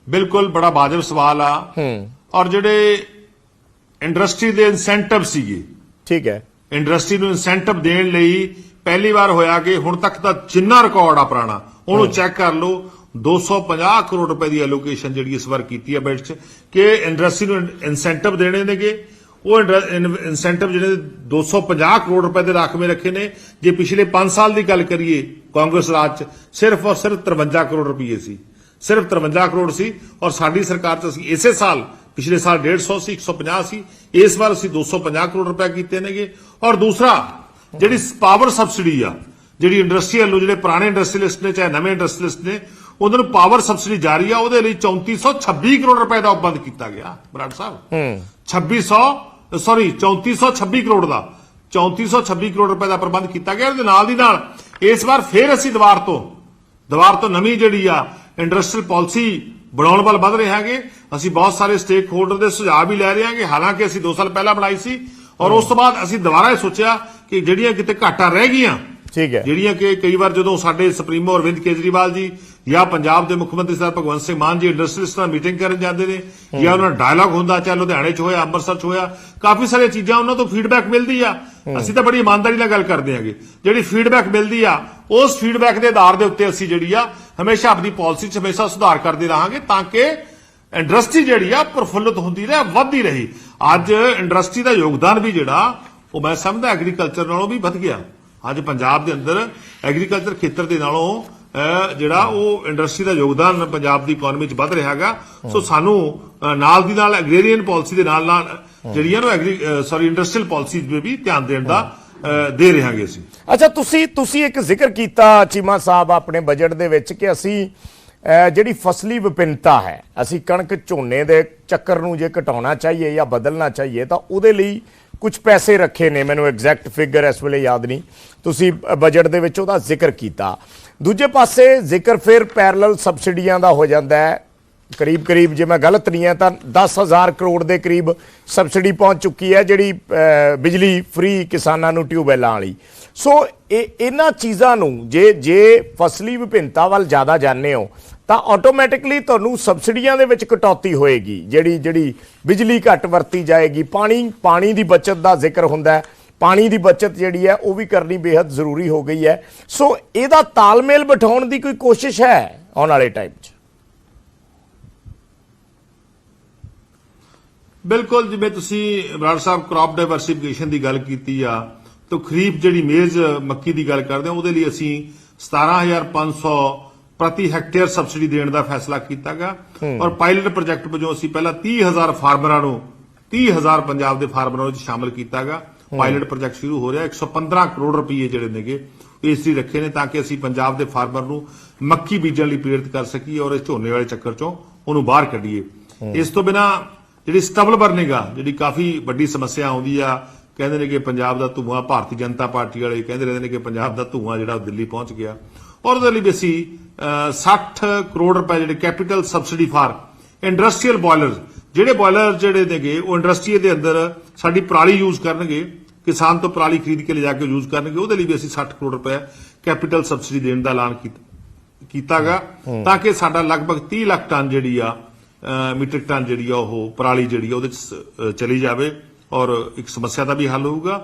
ਬਿਲਕੁਲ ਬੜਾ ਵਾਜਬ ਸਵਾਲ ਆ। ਔਰ ਜਿਹੜੇ ਇੰਡਸਟਰੀ ਦੇ ਇਨਸੈਂਟਿਵ ਸੀਗੇ। ਠੀਕ ਹੈ। ਇੰਡਸਟਰੀ ਨੂੰ ਇਨਸੈਂਟਿਵ ਦੇਣ ਲਈ ਪਹਿਲੀ ਵਾਰ ਹੋਇਆ ਕਿ ਹੁਣ ਤੱਕ ਦਾ ਜਿੰਨਾ ਰਿਕਾਰਡ ਆ ਪੁਰਾਣਾ ਉਹਨੂੰ ਚੈੱਕ ਕਰ ਲਓ। 250 ਕਰੋੜ ਰੁਪਏ ਦੀ ਐਲੋਕੇਸ਼ਨ ਜਿਹੜੀ ਇਸ ਵਾਰ ਕੀਤੀ ਹੈ ਬਜਟ 'ਚ ਕਿ ਇੰਡਸਟਰੀ ਨੂੰ ਇਨਸੈਂਟਿਵ ਦੇਣੇ ਨੇਗੇ। ਉਹ ਇਨਸੈਂਟਿਵ ਜਿਹੜੇ 250 ਕਰੋੜ ਰੁਪਏ ਦੇ ਰਾਖਵੇਂ ਰੱਖੇ ਨੇ। ਜੇ ਪਿਛਲੇ 5 ਸਾਲ ਦੀ ਗੱਲ ਕਰੀਏ ਕਾਂਗਰਸ ਰਾਜ 'ਚ ਸਿਰਫ ਔਰ ਸਿਰਫ 53 ਕਰੋੜ ਰੁਪਏ ਸੀ। ਸਿਰਫ 53 ਕਰੋੜ ਸੀ ਔਰ ਸਾਡੀ ਸਰਕਾਰ 'ਚ ਅਸੀਂ ਇਸੇ ਸਾਲ ਪਿਛਲੇ ਸਾਲ 150 ਸੀ 150 ਸੀ ਇਸ ਵਾਰ ਅਸੀਂ 250 ਕਰੋੜ ਰੁਪਏ ਕੀਤੇ ਨੇਗੇ। ਔਰ ਦੂਸਰਾ ਜਿਹੜੀ ਪਾਵਰ ਸਬਸਿਡੀ ਆ ਜਿਹੜੀ ਇੰਡਸਟਰੀਅਲ ਨੂੰ ਜਿਹੜੇ ਪੁਰਾਣੇ ਇੰਡਸਟਰੀਅਲਿਸਟ ਨੇ ਚਾਹੇ ਨਵੇਂ ਇੰਡਸਟਰੀਅਲਿਸਟ ਨੇ ਉਹਨਾਂ ਨੂੰ ਪਾਵਰ ਸਬਸਿਡੀ ਜਾਰੀ ਆ ਉਹਦੇ ਲਈ 3426 ਕਰੋੜ ਰੁਪਏ ਦਾ ਉਪਬੰਧ ਕੀਤਾ ਗਿਆ ਬਰਾੜ ਸਾਹਿਬ। 2600 ਸੌਰੀ 3426 ਕਰੋੜ ਦਾ 3426 ਕਰੋੜ ਰੁਪਏ ਦਾ ਪ੍ਰਬੰਧ ਕੀਤਾ ਗਿਆ ਉਹਦੇ ਨਾਲ ਦੀ ਨਾਲ ਇਸ ਵਾਰ ਫੇਰ ਅਸੀਂ ਦੀਵਾਰ ਤੋਂ ਦੀਵਾਰ ਤੋਂ ਨਵੀਂ ਜਿਹੜੀ ਆ ਇੰਡਸਟਰੀਅਲ ਪਾਲਿਸੀ ਬਣਾਉਣ ਵੱਲ ਵਧ ਰਹੇ ਹਾਂਗੇ। ਅਸੀਂ ਬਹੁਤ ਸਾਰੇ ਸਟੇਕ ਹੋਲਡਰ ਦੇ ਸੁਝਾਅ ਵੀ ਲੈ ਰਹੇ ਹਾਂਗੇ। ਹਾਲਾਂਕਿ ਅਸੀਂ 2 ਸਾਲ ਪਹਿਲਾਂ ਬਣਾਈ ਸੀ ਔਰ ਉਸ ਤੋਂ ਬਾਅਦ ਅਸੀਂ ਦੁਬਾਰਾ ਇਹ ਸੋਚਿਆ ਕਿ ਜਿਹੜੀਆਂ ਕਿਤੇ ਘਾਟਾਂ ਰਹਿ ਗਈਆਂ ਠੀਕ ਹੈ। ਜਿਹੜੀਆਂ ਕਿ ਕਈ ਵਾਰ ਜਦੋਂ ਸਾਡੇ ਸੁਪਰੀਮੋ ਅਰਵਿੰਦ ਕੇਜਰੀਵਾਲ ਜੀ ਜਾਂ ਪੰਜਾਬ ਦੇ ਮੁੱਖ ਮੰਤਰੀ ਸਾਹਿਬ ਭਗਵੰਤ ਸਿੰਘ ਮਾਨ ਜੀ ਇੰਡਸਟਰੀਸਟ ਨਾਲ ਮੀਟਿੰਗ ਕਰਨ ਜਾਂਦੇ ਨੇ ਜਾਂ ਉਹਨਾਂ ਦਾ ਡਾਇਲੌਗ ਹੁੰਦਾ ਚਾਹੇ ਲੁਧਿਆਣੇ 'ਚ ਹੋਇਆ ਅੰਮ੍ਰਿਤਸਰ 'ਚ ਹੋਇਆ ਕਾਫੀ ਸਾਰੀਆਂ ਚੀਜ਼ਾਂ ਉਹਨਾਂ ਤੋਂ ਫੀਡਬੈਕ ਮਿਲਦੀ ਆ। ਅਸੀਂ ਤਾਂ ਬੜੀ ਇਮਾਨਦਾਰੀ ਨਾਲ ਗੱਲ ਕਰਦੇ ਹਾਂਗੇ। ਜਿਹੜੀ ਫੀਡਬੈਕ ਮਿਲਦੀ ਆ ਉਸ ਫੀਡਬੈਕ ਦੇ ਆਧਾਰ ਦੇ ਉੱਤੇ ਅਸੀਂ ਜਿਹੜੀ ਆ ਹਮੇਸ਼ਾ ਆਪਣੀ ਪਾਲਿਸੀ 'ਚ ਹਮੇਸ਼ਾ ਸੁਧਾਰ ਕਰਦੇ ਰਹਾਂਗੇ ਤਾਂ ਕਿ ਇੰਡਸਟਰੀ ਜਿਹੜੀ ਆ ਪ੍ਰਫੁੱਲਤ ਹੁੰਦੀ ਰਹੇ ਵੱਧਦੀ ਰਹੀ। ਅੱਜ ਇੰਡਸਟਰੀ ਦਾ ਯੋਗਦਾਨ ਵੀ ਜਿਹੜਾ ਉਹ ਮੈਂ ਸਮਝਦਾ ਐਗਰੀਕਲਚਰ ਨਾਲੋਂ ਵੀ ਵੱਧ ਗਿਆ। ਅੱਜ ਪੰਜਾਬ ਦੇ ਅੰਦਰ ਐਗਰੀਕਲਚਰ ਖੇਤਰ ਦੇ ਨਾਲੋਂ ਜਿਹੜਾ ਉਹ ਇੰਡਸਟਰੀ ਦਾ ਯੋਗਦਾਨ ਪੰਜਾਬ ਦੀ ਇਕਨੋਮੀ 'ਚ ਵੱਧ ਰਿਹਾ ਹੈਗਾ। ਸੋ ਸਾਨੂੰ ਨਾਲ ਦੀ ਨਾਲ ਐਗਰੀਰੀਅਨ ਪਾਲਿਸੀ ਦੇ ਨਾਲ ਨਾਲ ਜਿਹੜੀਆਂ ਨੂੰ ਐਗਰੀ ਸੌਰੀ ਇੰਡਸਟਰੀਅਲ ਪਾਲਿਸੀਜ਼ 'ਤੇ ਵੀ ਧਿਆਨ ਦੇਣ ਦਾ ਦੇ ਰਹਾਂਗੇ ਅਸੀਂ। ਅੱਛਾ, ਤੁਸੀਂ ਤੁਸੀਂ ਇੱਕ ਜ਼ਿਕਰ ਕੀਤਾ ਚੀਮਾ ਸਾਹਿਬ ਆਪਣੇ ਬਜਟ ਦੇ ਵਿੱਚ ਕਿ ਅਸੀਂ ਜਿਹੜੀ ਫਸਲੀ ਵਿਭਿੰਨਤਾ ਹੈ, ਅਸੀਂ ਕਣਕ ਝੋਨੇ ਦੇ ਚੱਕਰ ਨੂੰ ਜੇ ਘਟਾਉਣਾ ਚਾਹੀਏ ਜਾਂ ਬਦਲਣਾ ਚਾਹੀਏ, ਤਾਂ ਉਹਦੇ ਲਈ ਕੁਝ ਪੈਸੇ ਰੱਖੇ ਨੇ। ਮੈਨੂੰ ਐਗਜ਼ੈਕਟ ਫਿਗਰ ਇਸ ਵੇਲੇ ਯਾਦ ਨਹੀਂ। ਤੁਸੀਂ ਬਜਟ ਦੇ ਵਿੱਚ ਉਹਦਾ ਜ਼ਿਕਰ ਕੀਤਾ। ਦੂਜੇ ਪਾਸੇ ਜ਼ਿਕਰ ਫਿਰ ਪੈਰਲਲ ਸਬਸਿਡੀਆਂ ਦਾ ਹੋ ਜਾਂਦਾ ਹੈ। ਕਰੀਬ ਕਰੀਬ ਜੇ ਮੈਂ ਗਲਤ ਨਹੀਂ ਹਾਂ ਤਾਂ 10000 ਕਰੋੜ ਦੇ ਕਰੀਬ ਸਬਸਿਡੀ ਪਹੁੰਚ ਚੁੱਕੀ ਹੈ ਜਿਹੜੀ ਬਿਜਲੀ ਫ੍ਰੀ ਕਿਸਾਨਾਂ ਨੂੰ ਟਿਊਬਵੈਲਾਂ ਵਾਲੀ ਸੋ ਇਹ, ਇਹਨਾਂ ਚੀਜ਼ਾਂ ਨੂੰ ਜੇ ਜੇ ਫਸਲੀ ਵਿਭਿੰਨਤਾ ਵੱਲ ਜ਼ਿਆਦਾ ਜਾਂਦੇ ਹੋ, ਤਾਂ ਆਟੋਮੈਟਿਕਲੀ ਤੁਹਾਨੂੰ ਸਬਸਿਡੀਆਂ ਦੇ ਵਿੱਚ ਕਟੌਤੀ ਹੋਏਗੀ। ਜਿਹੜੀ ਜਿਹੜੀ ਬਿਜਲੀ ਘੱਟ ਵਰਤੀ ਜਾਏਗੀ, ਪਾਣੀ ਪਾਣੀ ਦੀ ਬਚਤ ਦਾ ਜ਼ਿਕਰ ਹੁੰਦਾ ਹੈ। ਪਾਣੀ ਦੀ ਬਚਤ ਜਿਹੜੀ ਹੈ ਉਹ ਵੀ ਕਰਨੀ ਬੇहद ਜ਼ਰੂਰੀ ਹੋ ਗਈ ਹੈ। ਸੋ ਇਹਦਾ ਤਾਲਮੇਲ ਬਿਠਾਉਣ ਦੀ ਕੋਈ ਕੋਸ਼ਿਸ਼ ਹੈ ਆਉਣ ਵਾਲੇ ਟਾਈਮ 'ਚ? ਬਿਲਕੁਲ ਜਿਵੇਂ ਤੁਸੀਂ ਬਰਾੜ ਸਾਹਿਬ ਕ੍ਰੌਪ ਡਾਈਵਰਸਿਫਿਕੇਸ਼ਨ ਦੀ ਗੱਲ ਕੀਤੀ ਆ ਤਾਂ ਖਰੀਫ ਜਿਹੜੀ ਮੇਜ਼ ਮੱਕੀ ਦੀ ਗੱਲ ਕਰਦੇ ਹਾਂ ਉਹਦੇ ਲਈ ਅਸੀਂ 17500 ਪ੍ਰਤੀ ਹੈਕਟੇਅਰ ਸਬਸਿਡੀ ਦੇਣ ਦਾ ਫੈਸਲਾ ਕੀਤਾਗਾ। ਔਰ ਪਾਇਲਟ ਪ੍ਰੋਜੈਕਟ ਵਜੋਂ ਅਸੀਂ ਪਹਿਲਾਂ 30000 ਫਾਰਮਰਾਂ ਨੂੰ 30000 ਪੰਜਾਬ ਦੇ ਫਾਰਮਰਾਂ ਵਿੱਚ ਸ਼ਾਮਲ ਕੀਤਾਗਾ। ਪਾਇਲਟ ਪ੍ਰੋਜੈਕਟ ਸ਼ੁਰੂ ਹੋ ਰਿਹਾ 115 ਕਰੋੜ ਰੁਪਏ ਜਿਹੜੇ ਨੇਗੇ ਇਸ ਲਈ ਰੱਖੇ ਨੇ ਤਾਂ ਕਿ ਅਸੀਂ ਪੰਜਾਬ ਦੇ ਫਾਰਮਰ ਨੂੰ ਮੱਕੀ ਬੀਜਣ ਲਈ ਪ੍ਰੇਰਿਤ ਕਰ ਸਕੀਏ ਔਰ ਇਸ ਝੋਨੇ ਵਾਲੇ ਚੱਕਰ ਚੋਂ ਉਹਨੂੰ ਬਾਹਰ ਕੱਢੀਏ। ਇਸ ਤੋਂ ਬਿਨਾ ਜਿਹੜੀ ਸਟਬਲ ਬਰਨਿੰਗ ਆ ਜਿਹੜੀ ਕਾਫੀ ਵੱਡੀ ਸਮੱਸਿਆ ਆਉਂਦੀ ਆ ਕਹਿੰਦੇ ਨੇ ਕਿ ਪੰਜਾਬ ਦਾ ਧੂਆਂ ਭਾਰਤੀ ਜਨਤਾ ਪਾਰਟੀ ਵਾਲੇ ਕਹਿੰਦੇ ਰਹਿੰਦੇ ਨੇ ਕਿ ਪੰਜਾਬ ਦਾ ਧੂਆਂ ਜਿਹੜਾ ਦਿੱਲੀ ਪਹੁੰਚ ਗਿਆ। ਔਰ ਉਹਦੇ ਲਈ ਵੀ ਅਸੀਂ ਅਹ, 60 ਕਰੋੜ ਰੁਪਏ ਜਿਹੜੇ capital subsidy for industrial boilers ਜਿਹੜੇ ਬਾਇਲਰ ਜਿਹੜੇ ਨੇਗੇ ਉਹ ਇੰਡਸਟਰੀ ਦੇ ਅੰਦਰ ਸਾਡੀ ਪਰਾਲੀ ਯੂਜ਼ ਕਰਨਗੇ। ਕਿਸਾਨ ਤੋਂ ਪਰਾਲੀ ਖਰੀਦ ਕੇ ਲਿਜਾ ਕੇ ਯੂਜ਼ ਕਰਨਗੇ ਉਹਦੇ ਲਈ ਵੀ ਅਸੀਂ 60 ਕਰੋੜ ਰੁਪਏ ਕੈਪੀਟਲ ਸਬਸਿਡੀ ਦੇਣ ਦਾ ਐਲਾਨ ਕੀਤਾਗਾ। ਤਾਂ ਕਿ ਸਾਡਾ ਲਗਭਗ 30 ਲੱਖ ਟਨ ਜਿਹੜੀ ਆ ਮੀਟ੍ਰਿਕ ਟਨ ਜਿਹੜੀ ਆ ਉਹ ਪਰਾਲੀ ਜਿਹੜੀ ਆ ਉਹਦੇ ਚ ਚਲੀ ਜਾਵੇ ਔਰ ਇੱਕ ਸਮੱਸਿਆ ਦਾ ਵੀ ਹੱਲ ਹੋਊਗਾ